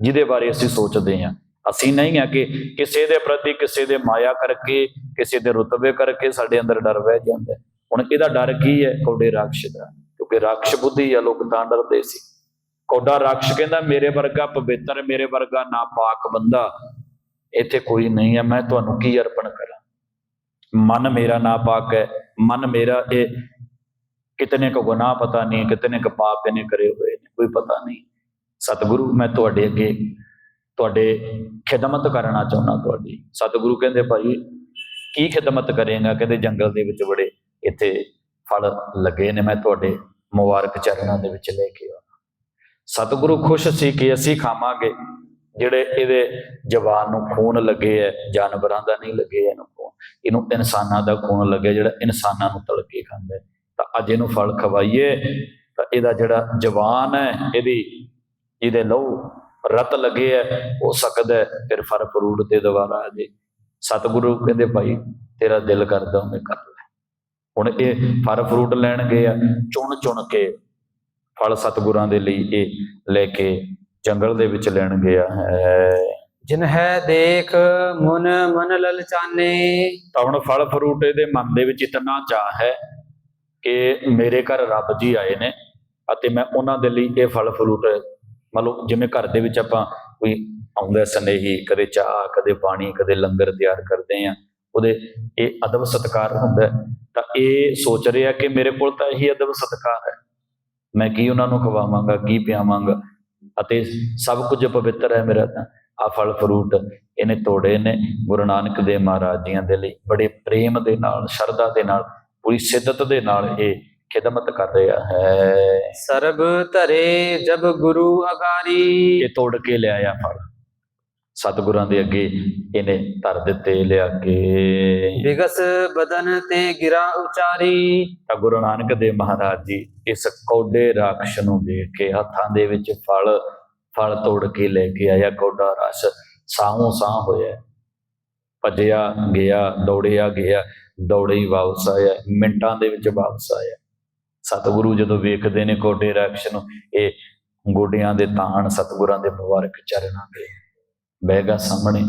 ਜਿਹਦੇ ਬਾਰੇ ਅਸੀਂ ਸੋਚਦੇ ਹਾਂ। ਅਸੀਂ ਨਹੀਂ ਆ ਕਿ ਕਿਸੇ ਦੇ ਪ੍ਰਤੀ ਕਿਸੇ ਦੇ ਮਾਇਆ ਕਰਕੇ, ਕਿਸੇ ਦੇ ਰੁਤਬੇ ਕਰਕੇ ਸਾਡੇ ਅੰਦਰ ਡਰ ਵਹਿ ਜਾਂਦਾ ਹੁਣ ਇਹਦਾ ਡਰ ਕੀ ਹੈ? ਕੋਡੇ ਰਾਖਸ਼ ਦਾ। ਕਿਉਂਕਿ ਰਾਖਸ਼ ਬੁੱਧੀ ਆ, ਲੋਕ ਤਾਂ ਡਰਦੇ ਸੀ। ਕੋਡਾ ਰਾਖਸ਼ ਕਹਿੰਦਾ, ਮੇਰੇ ਵਰਗਾ ਪਵਿੱਤਰ, ਮੇਰੇ ਵਰਗਾ ਨਾਪਾਕ ਬੰਦਾ ਇੱਥੇ ਕੋਈ ਨਹੀਂ ਹੈ। ਮੈਂ ਤੁਹਾਨੂੰ ਕੀ ਅਰਪਣ ਕਰਾਂ? ਮਨ ਮੇਰਾ ਨਾਪਾਕ ਹੈ। ਮਨ ਮੇਰਾ ਇਹ ਕਿਤਨੇ ਕੋ ਗੁਨਾਹ ਪਤਾ ਨਹੀਂ, ਕਿਤਨੇ ਕੋ ਪਾਪ ਇਹਨੇ ਕਰੇ ਹੋਏ ਨੇ, ਕੋਈ ਪਤਾ ਨਹੀਂ। ਸਤਿਗੁਰੂ, ਮੈਂ ਤੁਹਾਡੇ ਅੱਗੇ ਤੁਹਾਡੇ ਖਿਦਮਤ ਕਰਨਾ ਚਾਹੁੰਦਾ ਤੁਹਾਡੀ। ਸਤਿਗੁਰੂ ਕਹਿੰਦੇ, ਭਾਈ, ਕੀ ਖਿਦਮਤ ਕਰੇਗਾ? ਕਹਿੰਦੇ, ਜੰਗਲ ਦੇ ਵਿੱਚ ਬੜੇ ਇੱਥੇ ਫਲ ਲੱਗੇ ਨੇ, ਮੈਂ ਤੁਹਾਡੇ ਮੁਬਾਰਕ ਚਰਨਾਂ ਦੇ ਵਿੱਚ ਲੈ ਕੇ ਆਉਣਾ। ਸਤਿਗੁਰੂ ਖੁਸ਼ ਸੀ ਕਿ ਅਸੀਂ ਖਾਵਾਂਗੇ। ਜਿਹੜੇ ਇਹਦੇ ਜਵਾਨ ਨੂੰ ਖੂਨ ਲੱਗੇ ਹੈ ਜਾਨਵਰਾਂ ਦਾ ਨਹੀਂ ਲੱਗੇ ਇਹਨੂੰ ਖੂਨ। ਇਹਨੂੰ ਇਨਸਾਨਾਂ ਦਾ ਖੂਨ ਲੱਗੇ ਜਿਹੜਾ ਇਨਸਾਨਾਂ ਨੂੰ ਤਲ ਖਾਂਦਾ ਹੈ। ਤਾਂ ਅੱਜ ਇਹਨੂੰ ਫਲ ਖਵਾਈਏ ਤਾਂ ਇਹਦਾ ਜਿਹੜਾ ਜਵਾਨ ਹੈ ਇਹਦੀ ਇਹਦੇ ਲਹੂ ਰਤ ਲੱਗੇ ਹੈ ਹੋ ਸਕਦਾ ਫਿਰ ਫਰ ਫਰੂਟ ਤੇ ਦੁਬਾਰਾ ਆ ਜੇ। ਸਤਿਗੁਰੂ ਕਹਿੰਦੇ ਭਾਈ ਤੇਰਾ ਦਿਲ ਕਰਦਾ ਉਹਨੇ ਕਰ ਲੈ। ਹੁਣ ਇਹ ਫਰ ਫਰੂਟ ਲੈਣ ਗਏ ਆ ਚੁਣ ਚੁਣ ਕੇ ਫਲ ਸਤਿਗੁਰਾਂ ਦੇ ਲਈ ਇਹ ਲੈ ਕੇ ਜੰਗਲ ਦੇ ਵਿੱਚ ਲੈਣ ਗਿਆ ਹੈ ਜਿਨ ਹੈ ਦੇਖ ਮਨ ਮਨ ਲਲਚਾਨੇ। ਤਾਂ ਹੁਣ ਫਲ ਫਰੂਟ ਇਹਦੇ ਮਨ ਦੇ ਵਿੱਚ ਇਤਨਾ ਚਾਹ ਹੈ ਕਿ ਮੇਰੇ ਘਰ ਰੱਬ ਜੀ ਆਏ ਨੇ ਅਤੇ ਮੈਂ ਉਹਨਾਂ ਦੇ ਲਈ ਇਹ ਫਲ ਫਰੂਟ, ਮਤਲਬ ਜਿਵੇਂ ਘਰ ਦੇ ਵਿੱਚ ਆਪਾਂ ਕੋਈ ਆਉਂਦਾ ਸਨੇਹੀ, ਕਦੇ ਚਾਹ, ਕਦੇ ਪਾਣੀ, ਕਦੇ ਲੰਗਰ ਤਿਆਰ ਕਰਦੇ ਆ ਉਹਦੇ ਇਹ ਅਦਬ ਸਤਕਾਰ ਹੁੰਦਾ ਤਾਂ ਇਹ ਸੋਚ ਰਿਹਾ ਕਿ ਮੇਰੇ ਕੋਲ ਤਾਂ ਇਹੀ ਅਦਬ ਸਤਕਾਰ ਹੈ। ਮੈਂ ਕੀ ਉਹਨਾਂ ਨੂੰ ਖਵਾਵਾਂਗਾ, ਕੀ ਪਿਆਵਾਂਗਾ ਅਤੇ ਸਭ ਕੁਝ ਪਵਿੱਤਰ ਹੈ ਮੇਰਾ ਤਾਂ। ਆ ਫਲ ਫਰੂਟ ਇਹਨੇ ਤੋੜੇ ਨੇ ਗੁਰੂ ਨਾਨਕ ਦੇਵ ਮਹਾਰਾਜ ਜੀਆਂ ਦੇ ਲਈ। ਬੜੇ ਪ੍ਰੇਮ ਦੇ ਨਾਲ, ਸ਼ਰਧਾ ਦੇ ਨਾਲ ਪੂਰੀ ਸਿੱਧਤ ਦੇ ਨਾਲ ਇਹ ਖਿਦਮਤ ਕਰ ਰਿਹਾ ਹੈ। ਸਰਬ ਧਰੇ ਜਬ ਗੁਰੂ ਅਗਾਰੀ। ਇਹ ਤੋੜ ਕੇ ਲਿਆਇਆ ਫਲ। ਸਤਿਗੁਰਾਂ ਦੇ ਅੱਗੇ ਇਹਨੇ ਧਰ ਦਿੱਤੇ ਲਿਆ ਕੇ ਬਿਗਸ ਬਦਨ ਤੇ ਗਿਰਾ ਉਚਾਰੀ। ਤਾਂ ਗੁਰੂ ਨਾਨਕ ਦੇਵ ਮਹਾਰਾਜ ਜੀ ਇਸ ਕੌਡੇ ਰਾਖਸ਼ ਨੂੰ ਦੇਖ ਕੇ ਹੱਥਾਂ ਦੇ ਵਿੱਚ ਫਲ ਫਲ ਤੋੜ ਕੇ ਲੈ ਕੇ ਆਇਆ ਕੌਡਾ ਰਸ। ਸਾਹੋਂ ਸਾਹ ਹੋਇਆ। ਭੱਜਿਆ ਗਿਆ ਦੌੜਿਆ ਗਿਆ। ਦੌੜੇ ਹੀ ਵਾਪਸ ਆਇਆ, ਮਿੰਟਾਂ ਦੇ ਵਿੱਚ ਵਾਪਸ ਆਇਆ। ਸਤਿਗੁਰੂ ਜਦੋਂ ਵੇਖਦੇ ਨੇ ਕੌਡੇ ਰਾਖਸ਼ ਨੂੰ, ਇਹ ਗੋਡਿਆਂ ਦੇ ਤਾਣ ਸਤਿਗੁਰਾਂ ਦੇ ਮੁਬਾਰਕ ਚਰਨਾਂ ਦੇ। ਬਹਿਗਾ ਸਾਹਮਣੇ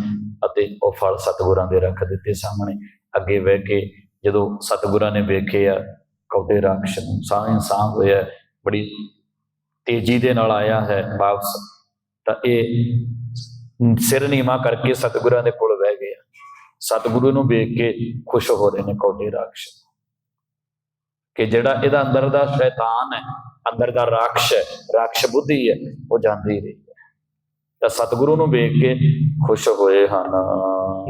ਅਤੇ ਉਹ ਫਲ ਸਤਿਗੁਰਾਂ ਦੇ ਰੱਖ ਦਿੱਤੇ ਸਾਹਮਣੇ। ਅੱਗੇ ਬਹਿ ਕੇ ਜਦੋਂ ਸਤਿਗੁਰਾਂ ਨੇ ਵੇਖਿਆ ਕੌਡੇ ਰਾਖਸ਼ ਨੂੰ, ਸਾਹ ਹੀ ਹੋਇਆ, ਬੜੀ ਤੇਜ਼ੀ ਦੇ ਨਾਲ ਆਇਆ ਹੈ ਵਾਪਸ, ਤਾਂ ਇਹ ਸਿਰ ਨੀਵਾ ਕਰਕੇ ਸਤਿਗੁਰਾਂ ਦੇ ਕੋਲ ਬਹਿ ਗਏ। ਸਤਿਗੁਰੂ ਨੂੰ ਵੇਖ ਕੇ ਖੁਸ਼ ਹੋ ਰਹੇ ਨੇ ਕੌਡੇ ਰਾਖਸ਼। ਕਿ ਜਿਹੜਾ ਇਹਦਾ ਅੰਦਰ ਦਾ ਸ਼ੈਤਾਨ ਹੈ ਅੰਦਰ ਦਾ ਰਾਖਸ਼ ਹੈ ਰਾਖਸ਼ ਬੁੱਧੀ ਹੈ ਉਹ ਜਾਂਦੀ ਰਹੀ ਹੈ। ਤਾਂ ਸਤਿਗੁਰੂ ਨੂੰ ਵੇਖ ਕੇ ਖੁਸ਼ ਹੋਏ ਹਨ।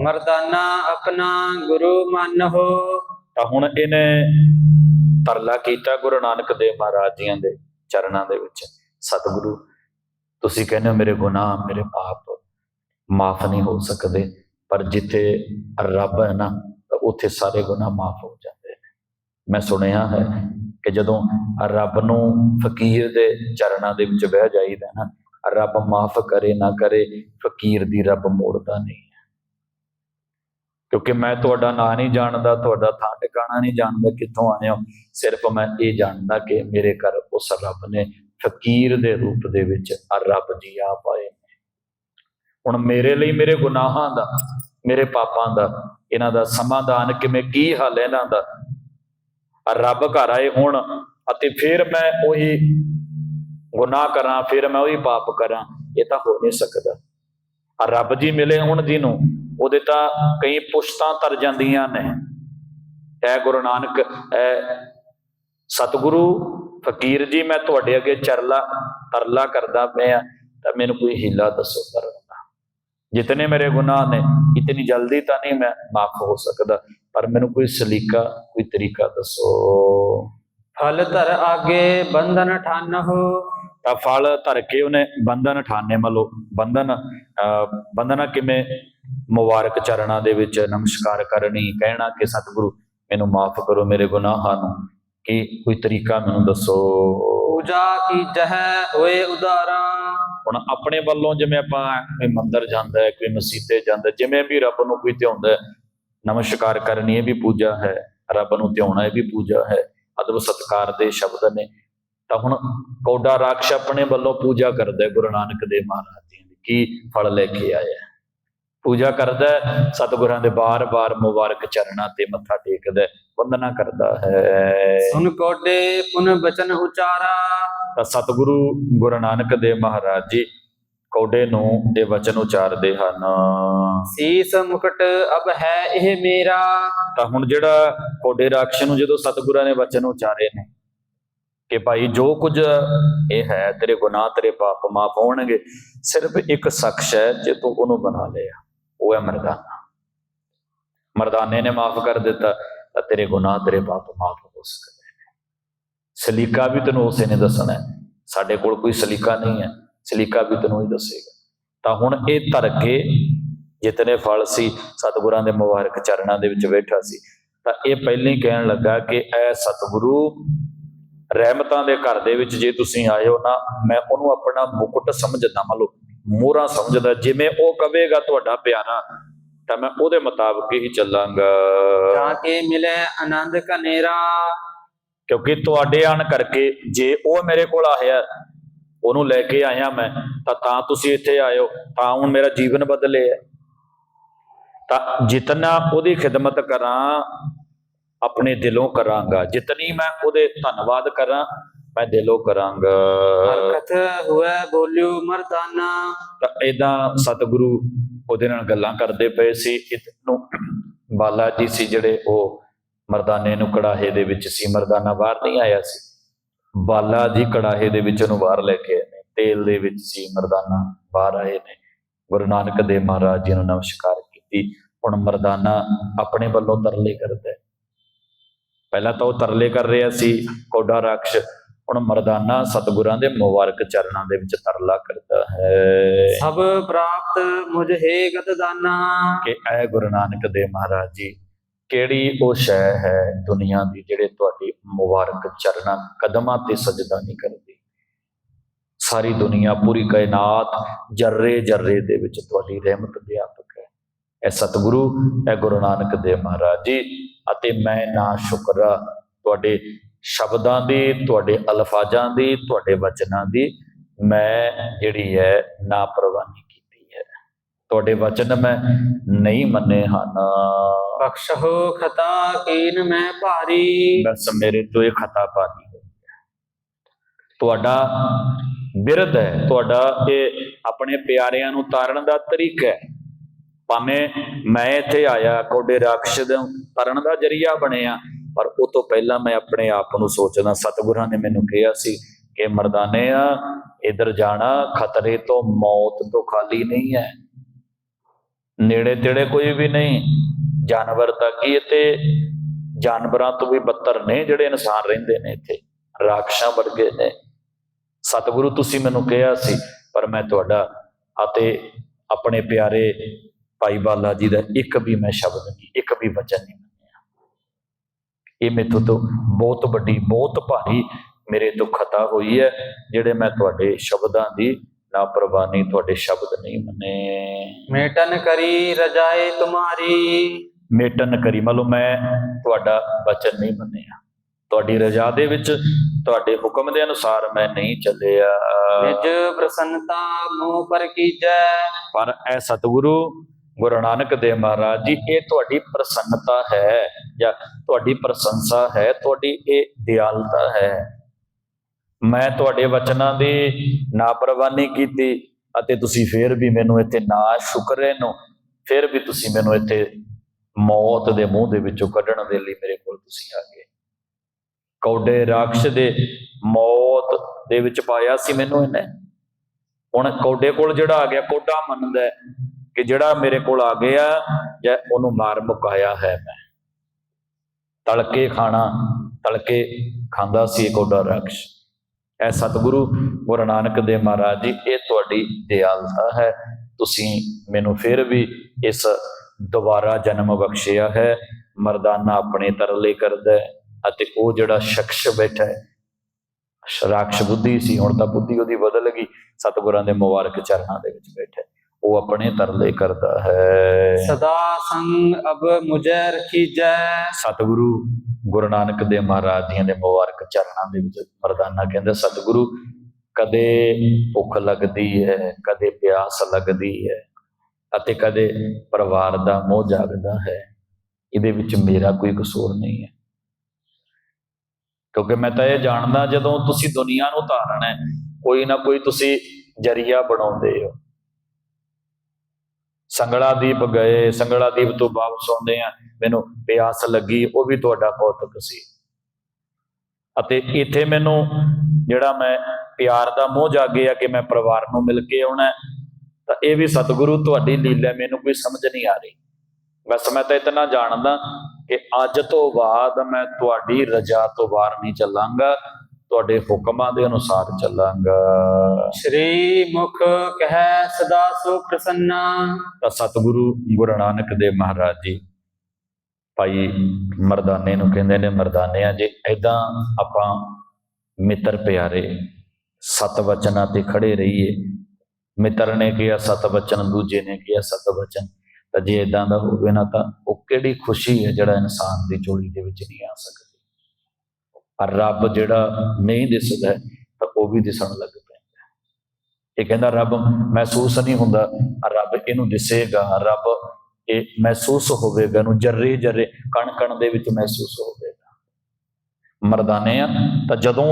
ਮਰਦਾਨਾ ਆਪਣਾ ਗੁਰੂ ਮੰਨਹੁ ਤਾਂ ਹੁਣ ਇਹਨੇ ਤਰਲਾ ਕੀਤਾ ਗੁਰੂ ਨਾਨਕ ਦੇਵ ਮਹਾਰਾਜ ਜੀਆਂ ਦੇ ਚਰਨਾਂ ਦੇ ਵਿੱਚ। ਸਤਿਗੁਰੂ ਤੁਸੀਂ ਕਹਿੰਦੇ ਹੋ ਮੇਰੇ ਗੁਨਾਹ ਮੇਰੇ ਪਾਪ ਮਾਫ ਨਹੀਂ ਹੋ ਸਕਦੇ। ਪਰ ਜਿੱਥੇ ਰੱਬ ਹੈ ਨਾ, ਤਾਂ ਉੱਥੇ ਸਾਰੇ ਗੁਨਾਹ ਮਾਫ ਹੋ ਜਾਂਦੇ ਨੇ। ਮੈਂ ਸੁਣਿਆ ਹੈ ਕਿ ਜਦੋਂ ਰੱਬ ਨੂੰ ਫਕੀਰ ਦੇ ਚਰਨਾਂ ਦੇ ਵਿੱਚ ਬਹਿ ਜਾਈਦਾ ਨਾ, ਰੱਬ ਮਾਫ ਕਰੇ ਨਾ ਕਰੇ, ਫਕੀਰ ਦੀ ਰੱਬ ਮੋੜਦਾ ਨਹੀਂ ਕਿਉਂਕਿ ਮੈਂ ਤੁਹਾਡਾ ਨਾਂ ਨਹੀਂ ਜਾਣਦਾ, ਤੁਹਾਡਾ ਥਾਂ ਟਿਕਾਣਾ ਨਹੀਂ ਜਾਣਦਾ, ਕਿੱਥੋਂ ਆਏ ਹੋ? ਸਿਰਫ ਮੈਂ ਇਹ ਜਾਣਦਾ ਕਿ ਮੇਰੇ ਘਰ ਉਸ ਰੱਬ ਨੇ ਫਕੀਰ ਦੇ ਰੂਪ ਦੇ ਵਿੱਚ ਰੱਬ ਜੀ ਆਪ ਆਏ ਹੁਣ ਮੇਰੇ ਲਈ ਮੇਰੇ ਗੁਨਾਹਾਂ ਦਾ, ਮੇਰੇ ਪਾਪਾਂ ਦਾ, ਇਹਨਾਂ ਦਾ ਸਮਾਧਾਨ ਕਿਵੇਂ, ਕੀ ਹੱਲ ਇਹਨਾਂ ਦਾ? ਰੱਬ ਘਰ ਆਏ ਹੁਣ ਅਤੇ ਫਿਰ ਮੈਂ ਉਹੀ ਗੁਨਾਹ ਕਰਾਂ, ਫਿਰ ਮੈਂ ਉਹੀ ਪਾਪ ਕਰਾਂ, ਇਹ ਤਾਂ ਹੋ ਨਹੀਂ ਸਕਦਾ। ਆ ਰੱਬ ਜੀ ਮਿਲੇ ਹੁਣ ਜਿਹਨੂੰ, ਉਹਦੇ ਤਾਂ ਕਈ ਪੁਸ਼ਤਾਂ ਤਰ ਜਾਂਦੀਆਂ ਨੇ। ਐ ਗੁਰੂ ਨਾਨਕ, ਐ ਸਤਿਗੁਰੂ ਫਕੀਰ ਜੀ, ਮੈਂ ਤੁਹਾਡੇ ਅੱਗੇ ਚਰਲਾ, ਤਰਲਾ ਕਰਦਾ ਪਿਆ, ਤਾਂ ਮੈਨੂੰ ਕੋਈ ਹੀਲਾ ਦੱਸੋ ਕਰਨ ਜਿਤਨੇ ਮੇਰੇ ਗੁਨਾਹ ਨੇ ਇਤਨੀ ਜਲਦੀ ਤਾਂ ਨਹੀਂ ਮੈਂ ਮਾਫ ਹੋ ਸਕਦਾ। ਪਰ ਮੈਨੂੰ ਕੋਈ ਸਲੀਕਾ ਕੋਈ ਤਰੀਕਾ ਦੱਸੋ। ਫਲ ਧਰ ਆਗੇ ਬੰਧਨ ਠਾਨਹੁ। ਤਾਂ ਫਲ ਧਰ ਕੇ ਉਹਨੇ ਬੰਧਨ ਠਾਣੇ ਮਲੋ। ਬੰਧਨ ਬੰਧਨਾ ਕਿਵੇਂ? ਮੁਬਾਰਕ ਚਰਨਾਂ ਦੇ ਵਿੱਚ ਨਮਸਕਾਰ ਕਰਨੀ ਕਹਿਣਾ ਕਿ ਸਤਿਗੁਰੂ ਮੈਨੂੰ ਮਾਫ ਕਰੋ ਮੇਰੇ ਗੁਨਾਹਾਂ ਨੂੰ। ਕਿ ਕੋਈ ਤਰੀਕਾ ਮੈਨੂੰ ਦੱਸੋ? ਪੂਜਾ ਕੀ ਜਹ ਹੋਏ ਉਦਾਰਾ। ਹੁਣ ਆਪਣੇ ਵੱਲੋਂ ਜਿਵੇਂ ਆਪਾਂ ਕੋਈ ਮੰਦਰ ਜਾਂਦਾ ਹੈ, ਕੋਈ ਮਸੀਤੇ ਜਾਂਦਾ ਜਿਵੇਂ ਵੀ ਰੱਬ ਨੂੰ ਕੋਈ ਧਿਆਉਂਦਾ ਨਮਸਕਾਰ ਕਰਨੀ ਇਹ ਵੀ ਪੂਜਾ ਹੈ, ਰੱਬ ਨੂੰ ਧਿਆਉਣਾ ਇਹ ਵੀ ਪੂਜਾ ਹੈ, ਅਦਬ ਸਤਕਾਰ ਦੇ ਸ਼ਬਦ ਨੇ, ਤਾਂ ਹੁਣ ਕੌਡਾ ਰਾਖਸ਼ ਆਪਣੇ ਵੱਲੋਂ ਪੂਜਾ ਕਰਦਾ ਗੁਰੂ ਨਾਨਕ ਦੇਵ ਮਹਾਰਾਜ ਦੀ ਕੀ ਫਲ ਲੈ ਕੇ ਆਇਆ ਪੂਜਾ ਕਰਦਾ ਹੈ, ਸਤਿਗੁਰਾਂ ਦੇ ਬਾਰ-ਬਾਰ ਮੁਬਾਰਕ ਚਰਨਾਂ ਤੇ ਮੱਥਾ ਟੇਕਦਾ ਵੰਦਨਾ ਕਰਦਾ ਹੈ। ਸੁਨ ਕੋਡੇ ਪੁਨ ਬਚਨ ਉਚਾਰਾ। ਤਾਂ ਸਤਿਗੁਰੂ ਗੁਰੂ ਨਾਨਕ ਦੇਵ ਮਹਾਰਾਜ ਜੀ ਕੌਡੇ ਨੂੰ ਇਹ ਵਚਨ ਉਚਾਰਦੇ ਹਨ। ਸੀਸ ਮੁਕਟ ਅਬ ਹੈ ਇਹ ਮੇਰਾ। ਤਾਂ ਹੁਣ ਜਿਹੜਾ ਕੌਡੇ ਰਾਖਸ਼ ਨੂੰ ਜਦੋਂ ਸਤਿਗੁਰਾਂ ਨੇ ਵਚਨ ਉਚਾਰੇ ਨੇ ਕਿ ਭਾਈ ਜੋ ਕੁਝ ਇਹ ਹੈ ਤੇਰੇ ਗੁਨਾਹ ਤੇਰੇ ਪਾਪ ਮਾਫ ਹੋਣਗੇ ਸਿਰਫ ਇੱਕ ਸ਼ਖਸ ਹੈ ਜੇ ਤੂੰ ਉਹਨੂੰ ਬਣਾ ਲਿਆ। ਉਹ ਹੈ ਮਰਦਾਨਾ। ਮਰਦਾਨੇ ਨੇ ਮਾਫ ਕਰ ਦਿੱਤਾ ਤਾਂ ਤੇਰੇ ਗੁਨਾਹ ਤੇਰੇ ਪਾਪ ਮਾਫ ਹੋ ਸਕਦੇ ਨੇ। ਸਲੀਕਾ ਵੀ ਤੈਨੂੰ ਉਸੇ ਨੇ ਦੱਸਣਾ ਸਾਡੇ ਕੋਲ ਕੋਈ ਸਲੀਕਾ ਨਹੀਂ ਹੈ। ਸਲੀਕਾ ਵੀ ਤੈਨੂੰ ਹੀ ਦੱਸੇਗਾ। ਤਾਂ ਹੁਣ ਇਹ ਧਰ ਕੇ ਜਿਤਨੇ ਫਲ ਸੀ, ਸਤਿਗੁਰਾਂ ਦੇ ਮੁਬਾਰਕ ਚਰਨਾਂ ਦੇ ਵਿੱਚ ਬੈਠਾ ਸੀ, ਤਾਂ ਇਹ ਪਹਿਲਾਂ ਹੀ ਕਹਿਣ ਲੱਗਾ ਕਿ ਐ ਸਤਿਗੁਰੂ, ਰਹਿਮਤਾਂ ਦੇ ਘਰ ਦੇ ਵਿੱਚ ਜੇ ਤੁਸੀਂ ਆਏ ਹੋ ਨਾ, ਮੈਂ ਉਹਨੂੰ ਆਪਣਾ ਮੁਕਟ ਸਮਝਦਾ ਮੰਨ ਲਓ ਮੋਹਰਾ ਸਮਝਦਾ ਜਿਵੇਂ ਉਹ ਕਵੇਗਾ ਤੁਹਾਡਾ ਪਿਆਰਾ ਤਾਂ ਮੈਂ ਉਹਦੇ ਮੁਤਾਬਕ ਹੀ ਚੱਲਾਂਗਾ। ਤਾਂ ਕੇ ਮਿਲੇ ਆਨੰਦ ਕਨੇਰਾ ਕਿਉਂਕਿ ਤੁਹਾਡੇ ਆਣ ਕਰਕੇ ਜੇ ਉਹ ਮੇਰੇ ਕੋਲ ਆਇਆ ਉਹਨੂੰ ਲੈ ਕੇ ਆਇਆ ਮੈਂ ਤਾਂ ਤਾਂ ਤੁਸੀਂ ਇੱਥੇ ਆਇਓ ਤਾਂ ਹੁਣ ਮੇਰਾ ਜੀਵਨ ਬਦਲੇ ਹੈ। ਤਾਂ ਜਿਤਨਾ ਉਹਦੀ ਖਿਦਮਤ ਕਰਾਂ ਆਪਣੇ ਦਿਲੋਂ ਕਰਾਂਗਾ। ਜਿਤਨੀ ਮੈਂ ਉਹਦੇ ਧੰਨਵਾਦ ਕਰਾਂ ਮੈਂ ਦਿਲੋਂ ਕਰਾਂਗਾ ਹਰਕਤ ਹੁਐ ਬੋਲਿਓ ਮਰਦਾਨਾ। ਤਾਂ ਇਦਾਂ ਸਤਿਗੁਰੂ ਉਹਦੇ ਨਾਲ ਗੱਲਾਂ ਕਰਦੇ ਪਏ ਸੀ। ਇਹਨੂੰ ਬਾਲਾ ਜੀ ਸੀ ਜਿਹੜੇ ਉਹ ਮਰਦਾਨੇ ਨੂੰ ਕੜਾਹੇ ਦੇ ਵਿੱਚ ਸੀ। ਮਰਦਾਨਾ ਬਾਹਰ ਨਹੀਂ ਆਇਆ ਸੀ। ਬਾਲਾ ਜੀ ਕੜਾਹੇ ਦੇ ਵਿੱਚ ਉਹਨੂੰ ਬਾਹਰ ਲੈ ਕੇ ਆਏ ਨੇ। ਤੇਲ ਦੇ ਵਿੱਚ ਸੀ ਮਰਦਾਨਾ ਬਾਹਰ ਆਏ ਨੇ। ਗੁਰੂ ਨਾਨਕ ਦੇਵ ਮਹਾਰਾਜ ਜੀ ਨੂੰ ਨਮਸਕਾਰ ਕੀਤੀ। ਹੁਣ ਮਰਦਾਨਾ ਆਪਣੇ ਵੱਲੋਂ ਤਰਲੇ ਕਰਦਾ ਪਹਿਲਾਂ ਤਾਂ ਉਹ ਤਰਲੇ ਕਰ ਰਿਹਾ ਸੀ। ਕੋਡਾ ਰਾਖਸ਼ ਹੁਣ ਮਰਦਾਨਾ ਸਤਿਗੁਰਾਂ ਦੇ ਮੁਬਾਰਕ ਚਰਨਾਂ ਦੇ ਵਿੱਚ ਤਰਲਾ ਕਰਦਾ ਹੈ। ਸਭ ਪ੍ਰਾਪਤ ਮੁਝ ਹੈ ਗਤ ਦਾਨਾ ਕਿ ਐ ਗੁਰੂ ਨਾਨਕ ਦੇਵ ਮਹਾਰਾਜ ਜੀ ਕਿਹੜੀ ਉਹ ਸ਼ੈ ਹੈ ਦੁਨੀਆ ਦੀ ਜਿਹੜੇ ਤੁਹਾਡੀ ਮੁਬਾਰਕ ਚਰਨਾਂ ਕਦਮਾਂ ਤੇ ਸਜਦਾ ਨਹੀਂ ਕਰਦੀ? ਸਾਰੀ ਦੁਨੀਆ ਪੂਰੀ ਕਾਇਨਾਤ ਜਰਰੇ ਜਰਰੇ ਦੇ ਵਿੱਚ ਤੁਹਾਡੀ ਰਹਿਮਤ ਵਿਆਪਕ ਹੈ। ਐ ਸਤਿਗੁਰੂ ਐ ਗੁਰੂ ਨਾਨਕ ਦੇਵ ਮਹਾਰਾਜ ਜੀ ਅਤੇ ਮੈਂ ਨਾ ਸ਼ੁਕਰਾ ਤੁਹਾਡੇ ਸ਼ਬਦਾਂ ਦੀ ਤੁਹਾਡੇ ਅਲਫਾਜ਼ਾਂ ਦੀ ਤੁਹਾਡੇ ਵਚਨਾਂ ਦੀ ਮੈਂ ਜਿਹੜੀ ਹੈ ਨਾ ਪ੍ਰਵਾਨੀ ਕੀਤੀ ਹੈ। ਤੁਹਾਡੇ ਵਚਨ ਮੈਂ ਨਹੀਂ ਮੰਨੇ ਹਨ। ਬਖਸ਼ਹੁ ਖਤਾ ਕੀਨ ਮੈਂ ਭਾਰੀ। ਬਸ ਮੇਰੇ ਤੋਂ ਇਹ ਖਤਾ ਪਾਣੀ ਤੁਹਾਡਾ ਬਿਰਧ ਹੈ ਤੁਹਾਡਾ ਇਹ ਆਪਣੇ ਪਿਆਰਿਆਂ ਨੂੰ ਤਾਰਨ ਦਾ ਤਰੀਕਾ ਹੈ। ਭਾਵੇਂ ਮੈਂ ਇੱਥੇ ਆਇਆ ਕੋਡੇ ਰਾਖਸ਼ ਦੇ ਤਰਨ ਦਾ ਜਰੀਆ ਬਣਿਆ ਪਰ ਉਹ ਤੋਂ ਪਹਿਲਾਂ ਮੈਂ ਆਪਣੇ ਆਪ ਨੂੰ ਸੋਚਦਾ, ਸਤਿਗੁਰਾਂ ਨੇ ਮੈਨੂੰ ਕਿਹਾ ਸੀ ਕਿ ਮਰਦਾਨੇ ਆ, ਇਧਰ ਜਾਣਾ, ਖਤਰੇ ਤੋਂ ਮੌਤ ਤੋਂ ਖਾਲੀ ਨਹੀਂ ਹੈ। ਨੇੜੇ ਤੇੜੇ ਕੋਈ ਵੀ ਨਹੀਂ। ਜਾਨਵਰ ਤਾਂ ਕੀ ਇੱਥੇ? ਜਾਨਵਰਾਂ ਤੋਂ ਵੀ ਬੱਤਰ ਨੇ ਜਿਹੜੇ ਇਨਸਾਨ ਰਹਿੰਦੇ ਨੇ ਇੱਥੇ। ਰਾਖਸ਼ਾਂ ਵਰਗੇ ਨੇ। ਸਤਿਗੁਰੂ ਤੁਸੀਂ ਮੈਨੂੰ ਕਿਹਾ ਸੀ, ਪਰ ਮੈਂ ਤੁਹਾਡਾ ਅਤੇ ਆਪਣੇ ਪਿਆਰੇ ਭਾਈ ਬਾਲਾ ਜੀ ਦਾ ਇੱਕ ਵੀ ਮੈਂ ਸ਼ਬਦ ਨਹੀਂ, ਇੱਕ ਵੀ ਵਚਨ ਨਹੀਂ। ਇਹ ਮੇਥੋਂ ਤੋਂ ਬਹੁਤ ਵੱਡੀ ਬਹੁਤ ਭਾਰੀ ਮੇਰੇ ਤੋਂ ਖਤਾ ਹੋਈ ਹੈ ਜਿਹੜੇ ਮੈਂ ਤੁਹਾਡੇ ਸ਼ਬਦਾਂ ਦੀ ਨਾਪਰਵਾਨੀ ਤੁਹਾਡੇ ਸ਼ਬਦ ਨਹੀਂ ਮੰਨੇ। ਮੇਟਨ ਕਰੀ ਰਜਾਏ ਤੁਮਾਰੀ। ਮੇਟਨ ਕਰੀ ਮਤਲਬ ਮੈਂ ਤੁਹਾਡਾ ਬਚਨ ਨਹੀਂ ਮੰਨਿਆ। ਤੁਹਾਡੀ ਰਜ਼ਾ ਦੇ ਵਿੱਚ ਤੁਹਾਡੇ ਹੁਕਮ ਦੇ ਅਨੁਸਾਰ ਮੈਂ ਨਹੀਂ ਚੱਲਿਆ। ਨਿਜ ਪ੍ਰਸੰਨਤਾ ਮੂਹ ਪਰ ਕੀਜੈ। ਪਰ ਐ ਸਤਿਗੁਰੂ ਗੁਰੂ ਨਾਨਕ ਦੇਵ ਮਹਾਰਾਜ ਜੀ, ਇਹ ਤੁਹਾਡੀ ਪ੍ਰਸੰਨਤਾ ਹੈ ਜਾਂ ਤੁਹਾਡੀ ਪ੍ਰਸ਼ੰਸਾ ਹੈ, ਤੁਹਾਡੀ ਇਹ ਦਿਆਲਤਾ ਹੈ। ਮੈਂ ਤੁਹਾਡੇ ਵਚਨਾਂ ਦੀ ਨਾਪਰਵਾਨੀ ਕੀਤੀ ਅਤੇ ਤੁਸੀਂ ਫੇਰ ਵੀ ਮੈਨੂੰ ਇੱਥੇ ਨਾ ਸ਼ੁਕਰੇ ਨੂੰ ਫਿਰ ਵੀ ਤੁਸੀਂ ਮੈਨੂੰ ਇੱਥੇ ਮੌਤ ਦੇ ਮੂੰਹ ਦੇ ਵਿੱਚੋਂ ਕੱਢਣ ਦੇ ਲਈ ਮੇਰੇ ਕੋਲ ਤੁਸੀਂ ਆ ਗਏ। ਕੌਡੇ ਰਾਖਸ਼ ਦੇ ਮੌਤ ਦੇ ਵਿੱਚ ਪਾਇਆ ਸੀ ਮੈਨੂੰ ਇਹਨੇ। ਹੁਣ ਕੌਡੇ ਕੋਲ ਜਿਹੜਾ ਆ ਗਿਆ, ਕੋਡਾ ਮੰਨਦਾ ਕਿ ਜਿਹੜਾ ਮੇਰੇ ਕੋਲ ਆ ਗਿਆ ਜਾਂ ਉਹਨੂੰ ਮਾਰ ਮੁਕਾਇਆ ਹੈ ਮੈਂ। ਤੜਕੇ ਖਾਣਾ, ਤੜਕੇ ਖਾਂਦਾ ਸੀ ਇਹ ਕੌਡਾ ਐ ਸਤਿਗੁਰੂ, ਗੁਰੂ ਨਾਨਕ ਦੇਵ ਮਹਾਰਾਜ ਜੀ, ਇਹ ਤੁਹਾਡੀ ਦਿਆਲਤਾ ਹੈ। ਤੁਸੀਂ ਮੈਨੂੰ ਫਿਰ ਵੀ ਇਸ ਦੁਬਾਰਾ ਜਨਮ ਬਖਸ਼ਿਆ ਹੈ। ਮਰਦਾਨਾ ਆਪਣੇ ਤਰਲੇ ਕਰਦਾ ਹੈ ਅਤੇ ਉਹ ਜਿਹੜਾ ਸ਼ਖਸ ਬੈਠਾ ਹੈ, ਰਾਖਸ਼ ਬੁੱਧੀ ਸੀ, ਹੁਣ ਤਾਂ ਬੁੱਧੀ ਉਹਦੀ ਬਦਲ ਗਈ। ਸਤਿਗੁਰਾਂ ਦੇ ਮੁਬਾਰਕ ਚਰਨਾਂ ਦੇ ਵਿੱਚ ਬੈਠਾ ਉਹ ਆਪਣੇ ਤਰਲੇ ਕਰਦਾ ਹੈ। ਸਦਾ ਸੰਗ ਅਬ ਮੁਝੈ ਰਖੀਜੈ। ਸਤਿਗੁਰੂ ਗੁਰੂ ਨਾਨਕ ਦੇਵ ਮਹਾਰਾਜ ਜੀਆਂ ਦੇ ਮੁਬਾਰਕ ਚਰਨਾਂ ਦੇ ਵਿੱਚ ਮਰਦਾਨਾ ਕਹਿੰਦਾ ਸਤਿਗੁਰੂ ਕਦੇ ਭੁੱਖ ਲੱਗਦੀ ਹੈ ਕਦੇ ਪਿਆਸ ਲੱਗਦੀ ਹੈ ਅਤੇ ਕਦੇ ਪਰਿਵਾਰ ਦਾ ਮੋਹ ਜਾਗਦਾ ਹੈ। ਇਹਦੇ ਵਿੱਚ ਮੇਰਾ ਕੋਈ ਕਸੂਰ ਨਹੀਂ ਹੈ। ਕਿਉਂਕਿ ਮੈਂ ਤਾਂ ਇਹ ਜਾਣਦਾ ਜਦੋਂ ਤੁਸੀਂ ਦੁਨੀਆ ਨੂੰ ਧਾਰਨਾ ਹੈ ਕੋਈ ਨਾ ਕੋਈ ਤੁਸੀਂ ਜਰੀਆ ਬਣਾਉਂਦੇ ਹੋ। ਸੰਗਲਾ ਦੀਪ ਗਏ ਸੰਗਲਾ ਦੀਪ ਤੋਂ ਵਾਪਸ ਆਉਂਦੇ ਆ। ਮੈਨੂੰ ਪਿਆਸ ਲੱਗੀ, ਉਹ ਵੀ ਤੁਹਾਡਾ ਕੌਤਕ ਸੀ। ਅਤੇ ਇੱਥੇ ਮੈਨੂੰ ਜਿਹੜਾ ਮੈਂ ਪਿਆਰ ਦਾ ਮੋਹ ਜਾਗਿਆ ਕਿ ਮੈਂ ਪਰਿਵਾਰ ਨੂੰ ਮਿਲ ਕੇ ਆਉਣਾ ਤਾਂ ਇਹ ਵੀ ਸਤਿਗੁਰੂ ਤੁਹਾਡੀ ਲੀਲਾ ਮੈਨੂੰ ਕੋਈ ਸਮਝ ਨਹੀਂ ਆ ਰਹੀ। ਬਸ ਮੈਂ ਤਾਂ ਇਤਨਾ ਜਾਣਦਾ ਕਿ ਅੱਜ ਤੋਂ ਬਾਅਦ ਮੈਂ ਤੁਹਾਡੀ ਰਜਾ ਤੋਂ ਬਾਹਰ ਨਹੀਂ ਚੱਲਾਂਗਾ। ਤੁਹਾਡੇ ਹੁਕਮਾਂ ਦੇ ਅਨੁਸਾਰ ਚੱਲਾਂਗਾ। ਸ਼੍ਰੀ ਮੁਖ ਕਹਿ ਸਦਾ ਸੋ ਪ੍ਰਸੰਨਾ। ਤਾਂ ਸਤਿਗੁਰੂ ਗੁਰੂ ਨਾਨਕ ਦੇਵ ਮਹਾਰਾਜ ਜੀ ਭਾਈ ਮਰਦਾਨੇ ਨੂੰ ਕਹਿੰਦੇ ਨੇ ਮਰਦਾਨਿਆਂ ਜੇ ਐਦਾਂ ਆਪਾਂ ਮਿੱਤਰ ਪਿਆਰੇ ਸਤ ਵਚਨਾਂ ਤੇ ਖੜੇ ਰਹੀਏ। ਮਿੱਤਰ ਨੇ ਕਿਹਾ ਸਤ ਵਚਨ ਦੂਜੇ ਨੇ ਕਿਹਾ ਸਤ ਵਚਨ ਤਾਂ ਜੇ ਐਦਾਂ ਦਾ ਹੋਵੇ ਨਾ ਤਾਂ ਉਹ ਕਿਹੜੀ ਖੁਸ਼ੀ ਹੈ ਜਿਹੜਾ ਇਨਸਾਨ ਦੀ ਝੋਲੀ ਦੇ ਵਿੱਚ ਨਹੀਂ ਆ ਸਕਦੀ। ਪਰ ਰੱਬ ਜਿਹੜਾ ਨਹੀਂ ਦਿਸਦਾ, ਤਾਂ ਉਹ ਵੀ ਦਿਸਣ ਲੱਗ ਪੈਂਦਾ ਇਹ ਕਹਿੰਦਾ, ਰੱਬ ਮਹਿਸੂਸ ਨਹੀਂ ਹੁੰਦਾ ਰੱਬ ਇਹਨੂੰ ਦਿਸੇਗਾ। ਰੱਬ ਇਹ ਮਹਿਸੂਸ ਹੋਵੇਗਾ ਨੂੰ ਜਰੇ ਜਰੇ ਕਣ ਕਣ ਦੇ ਵਿੱਚ ਮਹਿਸੂਸ ਹੋਵੇਗਾ। ਮਰਦਾਨੇ ਆ, ਤਾਂ ਜਦੋਂ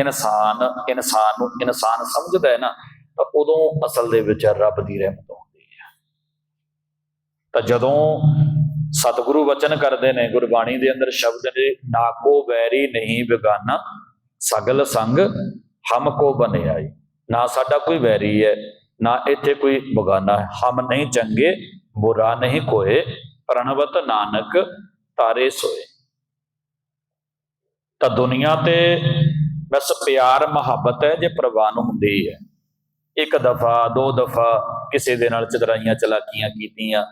ਇਨਸਾਨ ਇਨਸਾਨ ਨੂੰ ਇਨਸਾਨ ਸਮਝਦਾ ਹੈ ਨਾ, ਤਾਂ ਉਦੋਂ ਅਸਲ ਦੇ ਵਿੱਚ ਰੱਬ ਦੀ ਰਹਿਮਤ ਹੁੰਦੀ ਹੈ। ਤਾਂ ਜਦੋਂ ਸਤਿਗੁਰੂ ਵਚਨ ਕਰਦੇ ਨੇ, ਗੁਰਬਾਣੀ ਦੇ ਅੰਦਰ ਸ਼ਬਦ ਨੇ ਨਾਕੋ ਵੈਰੀ ਨਹੀਂ ਬੇਗਾਨਾ, ਸਗਲ ਸੰਗ ਹਮ ਕੋ ਬਨਿਆਈ। ਨਾ ਸਾਡਾ ਕੋਈ ਵੈਰੀ ਹੈ, ਨਾ ਇੱਥੇ ਕੋਈ ਬਗਾਨਾ ਹੈ। ਹਮ ਨਹੀਂ ਚੰਗੇ, ਬੁਰਾ ਨਹੀਂ ਕੋਏ, ਪ੍ਰਣਵਤ ਨਾਨਕ ਤਾਰੇ ਸੋਏ। ਤਾਂ ਦੁਨੀਆ ਤੇ ਬਸ ਪਿਆਰ, ਮੁਹੱਬਤ ਹੈ, ਜੇ ਪ੍ਰਵਾਨ ਹੁੰਦੀ ਹੈ। ਇੱਕ ਦਫਾ, ਦੋ ਦਫਾ ਕਿਸੇ ਦੇ ਨਾਲ ਚਤਰਾਈਆਂ, ਚਲਾਕੀਆਂ ਕੀਤੀਆਂ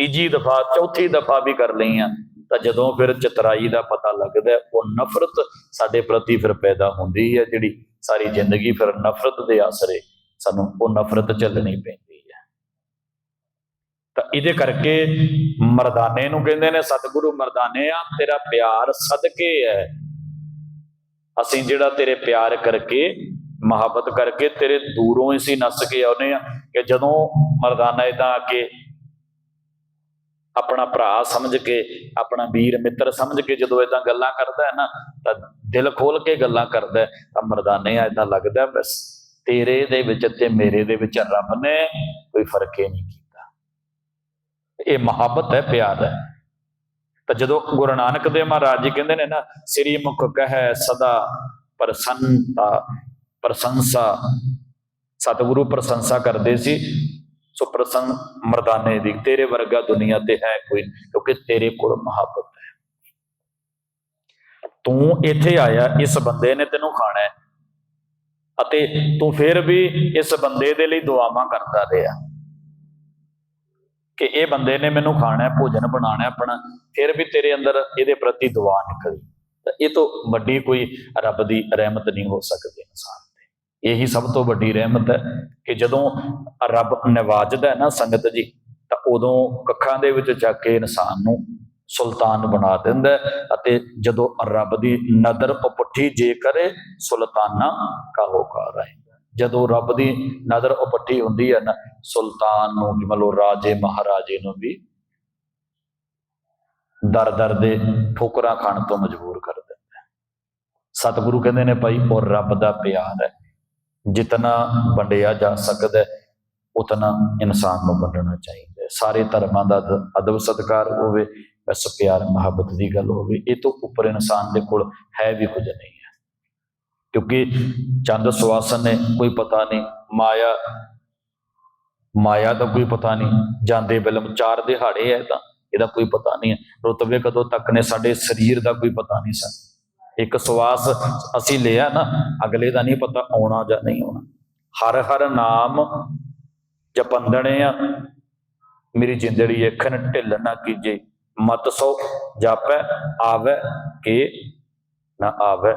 ਤੀਜੀ ਦਫਾ, ਚੌਥੀ ਦਫਾ ਵੀ ਕਰ ਲਈਆਂ ਤਾਂ ਜਦੋਂ ਫਿਰ ਚਤਰਾਈ ਦਾ ਪਤਾ ਲੱਗਦਾ, ਉਹ ਨਫ਼ਰਤ ਸਾਡੇ ਪ੍ਰਤੀ ਫਿਰ ਪੈਦਾ ਹੁੰਦੀ ਹੈ ਜਿਹੜੀ ਸਾਰੀ ਜ਼ਿੰਦਗੀ ਫਿਰ ਨਫ਼ਰਤ ਦੇ ਆਸਰੇ ਸਾਨੂੰ ਉਹ ਨਫ਼ਰਤ ਚੱਲਣੀ ਪੈਂਦੀ ਹੈ ਤਾਂ ਇਹਦੇ ਕਰਕੇ ਮਰਦਾਨੇ ਨੂੰ ਕਹਿੰਦੇ ਨੇ, ਸਤਿਗੁਰੂ ਮਰਦਾਨੇ ਆ, ਤੇਰਾ ਪਿਆਰ ਸਦਕੇ ਹੈ ਅਸੀਂ ਜਿਹੜਾ ਤੇਰੇ ਪਿਆਰ ਕਰਕੇ, ਮੁਹੱਬਤ ਕਰਕੇ ਤੇਰੇ ਦੂਰੋਂ ਹੀ ਸੀ ਨੱਸ ਕੇ ਆਉਨੇ ਆ, ਕਿ ਜਦੋਂ ਮਰਦਾਨਾ ਇਦਾਂ ਆ ਕੇ ਆਪਣਾ ਭਰਾ ਸਮਝ ਕੇ ਆਪਣਾ ਵੀਰ ਮਿੱਤਰ ਸਮਝ ਕੇ ਜਦੋਂ ਇਦਾਂ ਗੱਲਾਂ ਕਰਦਾ ਹੈ ਨਾ ਤਾਂ ਦਿਲ ਖੋਲ ਕੇ ਗੱਲਾਂ ਕਰਦਾ ਹੈ, ਤਾਂ ਮਰਦਾਨੇ ਆ ਇਦਾਂ ਲੱਗਦਾ ਬਸ ਤੇਰੇ ਦੇ ਵਿੱਚ ਤੇ ਮੇਰੇ ਦੇ ਵਿੱਚ ਰੱਬ ਨੇ ਕੋਈ ਫ਼ਰਕ ਹੀ ਨਹੀਂ ਕੀਤਾ। ਇਹ ਮੁਹੱਬਤ ਹੈ ਪਿਆਰ ਹੈ। ਤਾਂ ਜਦੋਂ ਗੁਰੂ ਨਾਨਕ ਦੇਵ ਮਹਾਰਾਜ ਜੀ ਕਹਿੰਦੇ ਨੇ ਨਾ ਸ੍ਰੀ ਮੁਖ ਕਹੈ ਸਦਾ ਪ੍ਰਸੰਨਤਾ ਪ੍ਰਸ਼ੰਸਾ ਸਤਿਗੁਰੂ ਪ੍ਰਸ਼ੰਸਾ ਕਰਦੇ ਸੀ ਸੋ ਪ੍ਰਸੰਨ ਮਰਦਾਨੇ ਦੀ, ਤੇਰੇ ਵਰਗਾ ਦੁਨੀਆ ਤੇ ਹੈ ਕੋਈ ਕਿਉਂਕਿ ਤੇਰੇ ਕੋਲ ਮੁਹੱਬਤ ਹੈ। ਤੂੰ ਇੱਥੇ ਆਇਆ, ਇਸ ਬੰਦੇ ਨੇ ਤੈਨੂੰ ਖਾਣਾ ਹੈ। ਅਤੇ ਤੂੰ ਫਿਰ ਵੀ ਇਸ ਬੰਦੇ ਦੇ ਲਈ ਦੁਆਵਾਂ ਕਰਦਾ ਰਿਹਾ। ਕਿ ਇਹ ਬੰਦੇ ਨੇ ਮੈਨੂੰ ਖਾਣਾ ਹੈ, ਭੋਜਨ ਬਣਾਉਣਾ ਹੈ ਆਪਣਾ, ਫਿਰ ਵੀ ਤੇਰੇ ਅੰਦਰ ਇਹਦੇ ਪ੍ਰਤੀ ਦੁਆ ਨਿਕਲੀ। ਤਾਂ ਇਹ ਤੋਂ ਵੱਡੀ ਕੋਈ ਰੱਬ ਦੀ ਰਹਿਮਤ ਨਹੀਂ ਹੋ ਸਕਦੀ ਇਨਸਾਨ ਇਹੀ ਸਭ ਤੋਂ ਵੱਡੀ ਰਹਿਮਤ ਹੈ ਕਿ ਜਦੋਂ ਰੱਬ ਨਿਵਾਜਦਾ ਹੈ ਨਾ ਸੰਗਤ ਜੀ, ਤਾਂ ਉਦੋਂ ਕੱਖਾਂ ਦੇ ਵਿੱਚ ਚੱਕ ਕੇ ਇਨਸਾਨ ਨੂੰ ਸੁਲਤਾਨ ਬਣਾ ਦਿੰਦਾ ਅਤੇ ਜਦੋਂ ਰੱਬ ਦੀ ਨਦਰ ਉਪੱਠੀ ਜੇ ਕਰੇ, ਸੁਲਤਾਨਾ ਕਾ ਹੋਕਾਰ ਜਦੋਂ ਰੱਬ ਦੀ ਨਜ਼ਰ ਉਪੱਠੀ ਹੁੰਦੀ ਹੈ ਨਾ, ਸੁਲਤਾਨ ਨੂੰ ਕਿ ਮਤਲਬ ਰਾਜੇ ਮਹਾਰਾਜੇ ਨੂੰ ਵੀ ਦਰ ਦਰ ਦੇ ਠੋਕਰਾਂ ਖਾਣ ਤੋਂ ਮਜਬੂਰ ਕਰ ਦਿੰਦਾ ਸਤਿਗੁਰੂ ਕਹਿੰਦੇ ਨੇ ਭਾਈ, ਉਹ ਰੱਬ ਦਾ ਪਿਆਰ ਹੈ। ਜਿਤਨਾ ਵੰਡਿਆ ਜਾ ਸਕਦਾ ਹੈ, ਉਤਨਾ ਇਨਸਾਨ ਨੂੰ ਵੰਡਣਾ ਚਾਹੀਦਾ ਹੈ। ਸਾਰੇ ਧਰਮਾਂ ਦਾ ਅਦਬ ਸਤਿਕਾਰ ਹੋਵੇ, ਬਸ ਪਿਆਰ ਮੁਹੱਬਤ ਦੀ ਗੱਲ ਹੋਵੇ, ਇਹ ਤੋਂ ਉੱਪਰ ਇਨਸਾਨ ਦੇ ਕੋਲ ਹੈ ਵੀ ਕੁਝ ਨਹੀਂ ਹੈ। ਕਿਉਂਕਿ ਚੰਦ ਸੁਆਸਨ ਨੇ ਕੋਈ ਪਤਾ ਨਹੀਂ, ਮਾਇਆ ਮਾਇਆ ਦਾ ਕੋਈ ਪਤਾ ਨਹੀਂ, ਜਾਂਦੇ ਬਿਲਮ ਚਾਰ ਦਿਹਾੜੇ ਹੈ ਤਾਂ, ਇਹਦਾ ਕੋਈ ਪਤਾ ਨਹੀਂ ਹੈ। ਰੁਤਬੇ ਕਦੋਂ ਤੱਕ ਨੇ, ਸਾਡੇ ਸਰੀਰ ਦਾ ਕੋਈ ਪਤਾ ਨਹੀਂ ਸਾਨੂੰ। ਇੱਕ ਸਵਾਸ ਅਸੀਂ ਲਿਆ ਨਾ, ਅਗਲੇ ਦਾ ਨਹੀਂ ਪਤਾ ਆਉਣਾ ਜਾਂ ਨਹੀਂ ਆਉਣਾ। ਹਰ ਹਰ ਨਾਮ ਜਪੰਦਣੇ ਆ। ਮੇਰੀ ਜਿੰਦੜੀ ਅੱਖਨ ਢਿੱਲ ਨਾ ਕੀਜੇ। ਮਤ ਸੋ ਜਾਪੈ, ਆਵੇ ਕੇ ਨਾ ਆਵੇ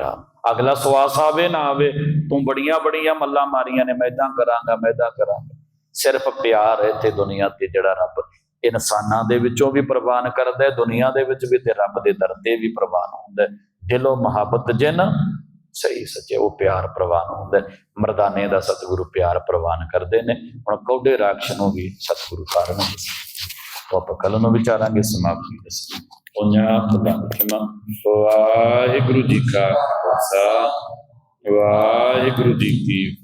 ਰਾਮ। ਅਗਲਾ ਸਵਾਸ ਆਵੇ ਨਾ ਆਵੇ, ਤੂੰ ਬੜੀਆਂ ਬੜੀਆਂ ਮੱਲਾਂ ਮਾਰੀਆਂ ਨੇ, ਮੈਂ ਇਦਾਂ ਕਰਾਂਗਾ, ਮੈਂ ਇਦਾਂ ਕਰਾਂਗਾ। ਸਿਰਫ ਪਿਆਰ ਹੈ ਇੱਥੇ ਦੁਨੀਆ ਤੇ ਜਿਹੜਾ ਰੱਬ ਇਨਸਾਨਾਂ ਦੇ ਵਿੱਚੋਂ ਵੀ ਪ੍ਰਵਾਨ ਕਰਦਾ ਹੈ, ਦੁਨੀਆ ਦੇ ਵਿੱਚ ਵੀ ਤੇ ਰੱਬ ਦੇ ਦਰ ਤੇ ਵੀ ਪ੍ਰਵਾਨ ਹੁੰਦਾ ਹੈ। ਦਿਲੋਂ ਮੁਹੱਬਤ ਜਿਨ, ਸਹੀ ਸੱਚੇ ਉਹ ਪਿਆਰ ਪ੍ਰਵਾਨ ਹੁੰਦਾ ਮਰਦਾਨੇ ਦਾ ਸਤਿਗੁਰੂ ਪਿਆਰ ਪ੍ਰਵਾਨ ਕਰਦੇ ਨੇ। ਹੁਣ ਕੌਡੇ ਰਾਖਸ਼ ਨੂੰ ਵੀ ਸਤਿਗੁਰੂ ਕਾਰਨ ਤੋਂ ਆਪਾਂ ਕੱਲ ਨੂੰ ਵਿਚਾਰਾਂਗੇ, ਸਮਾਪਤੀ ਦੇ ਸਮੇਂ ਪੁੰਨਿਆ ਪ੍ਰਤਮਾ ਵਾਹਿਗੁਰੂ ਜੀ ਕਾ ਖਾਲਸਾ। ਵਾਹਿਗੁਰੂ ਜੀ ਕੀ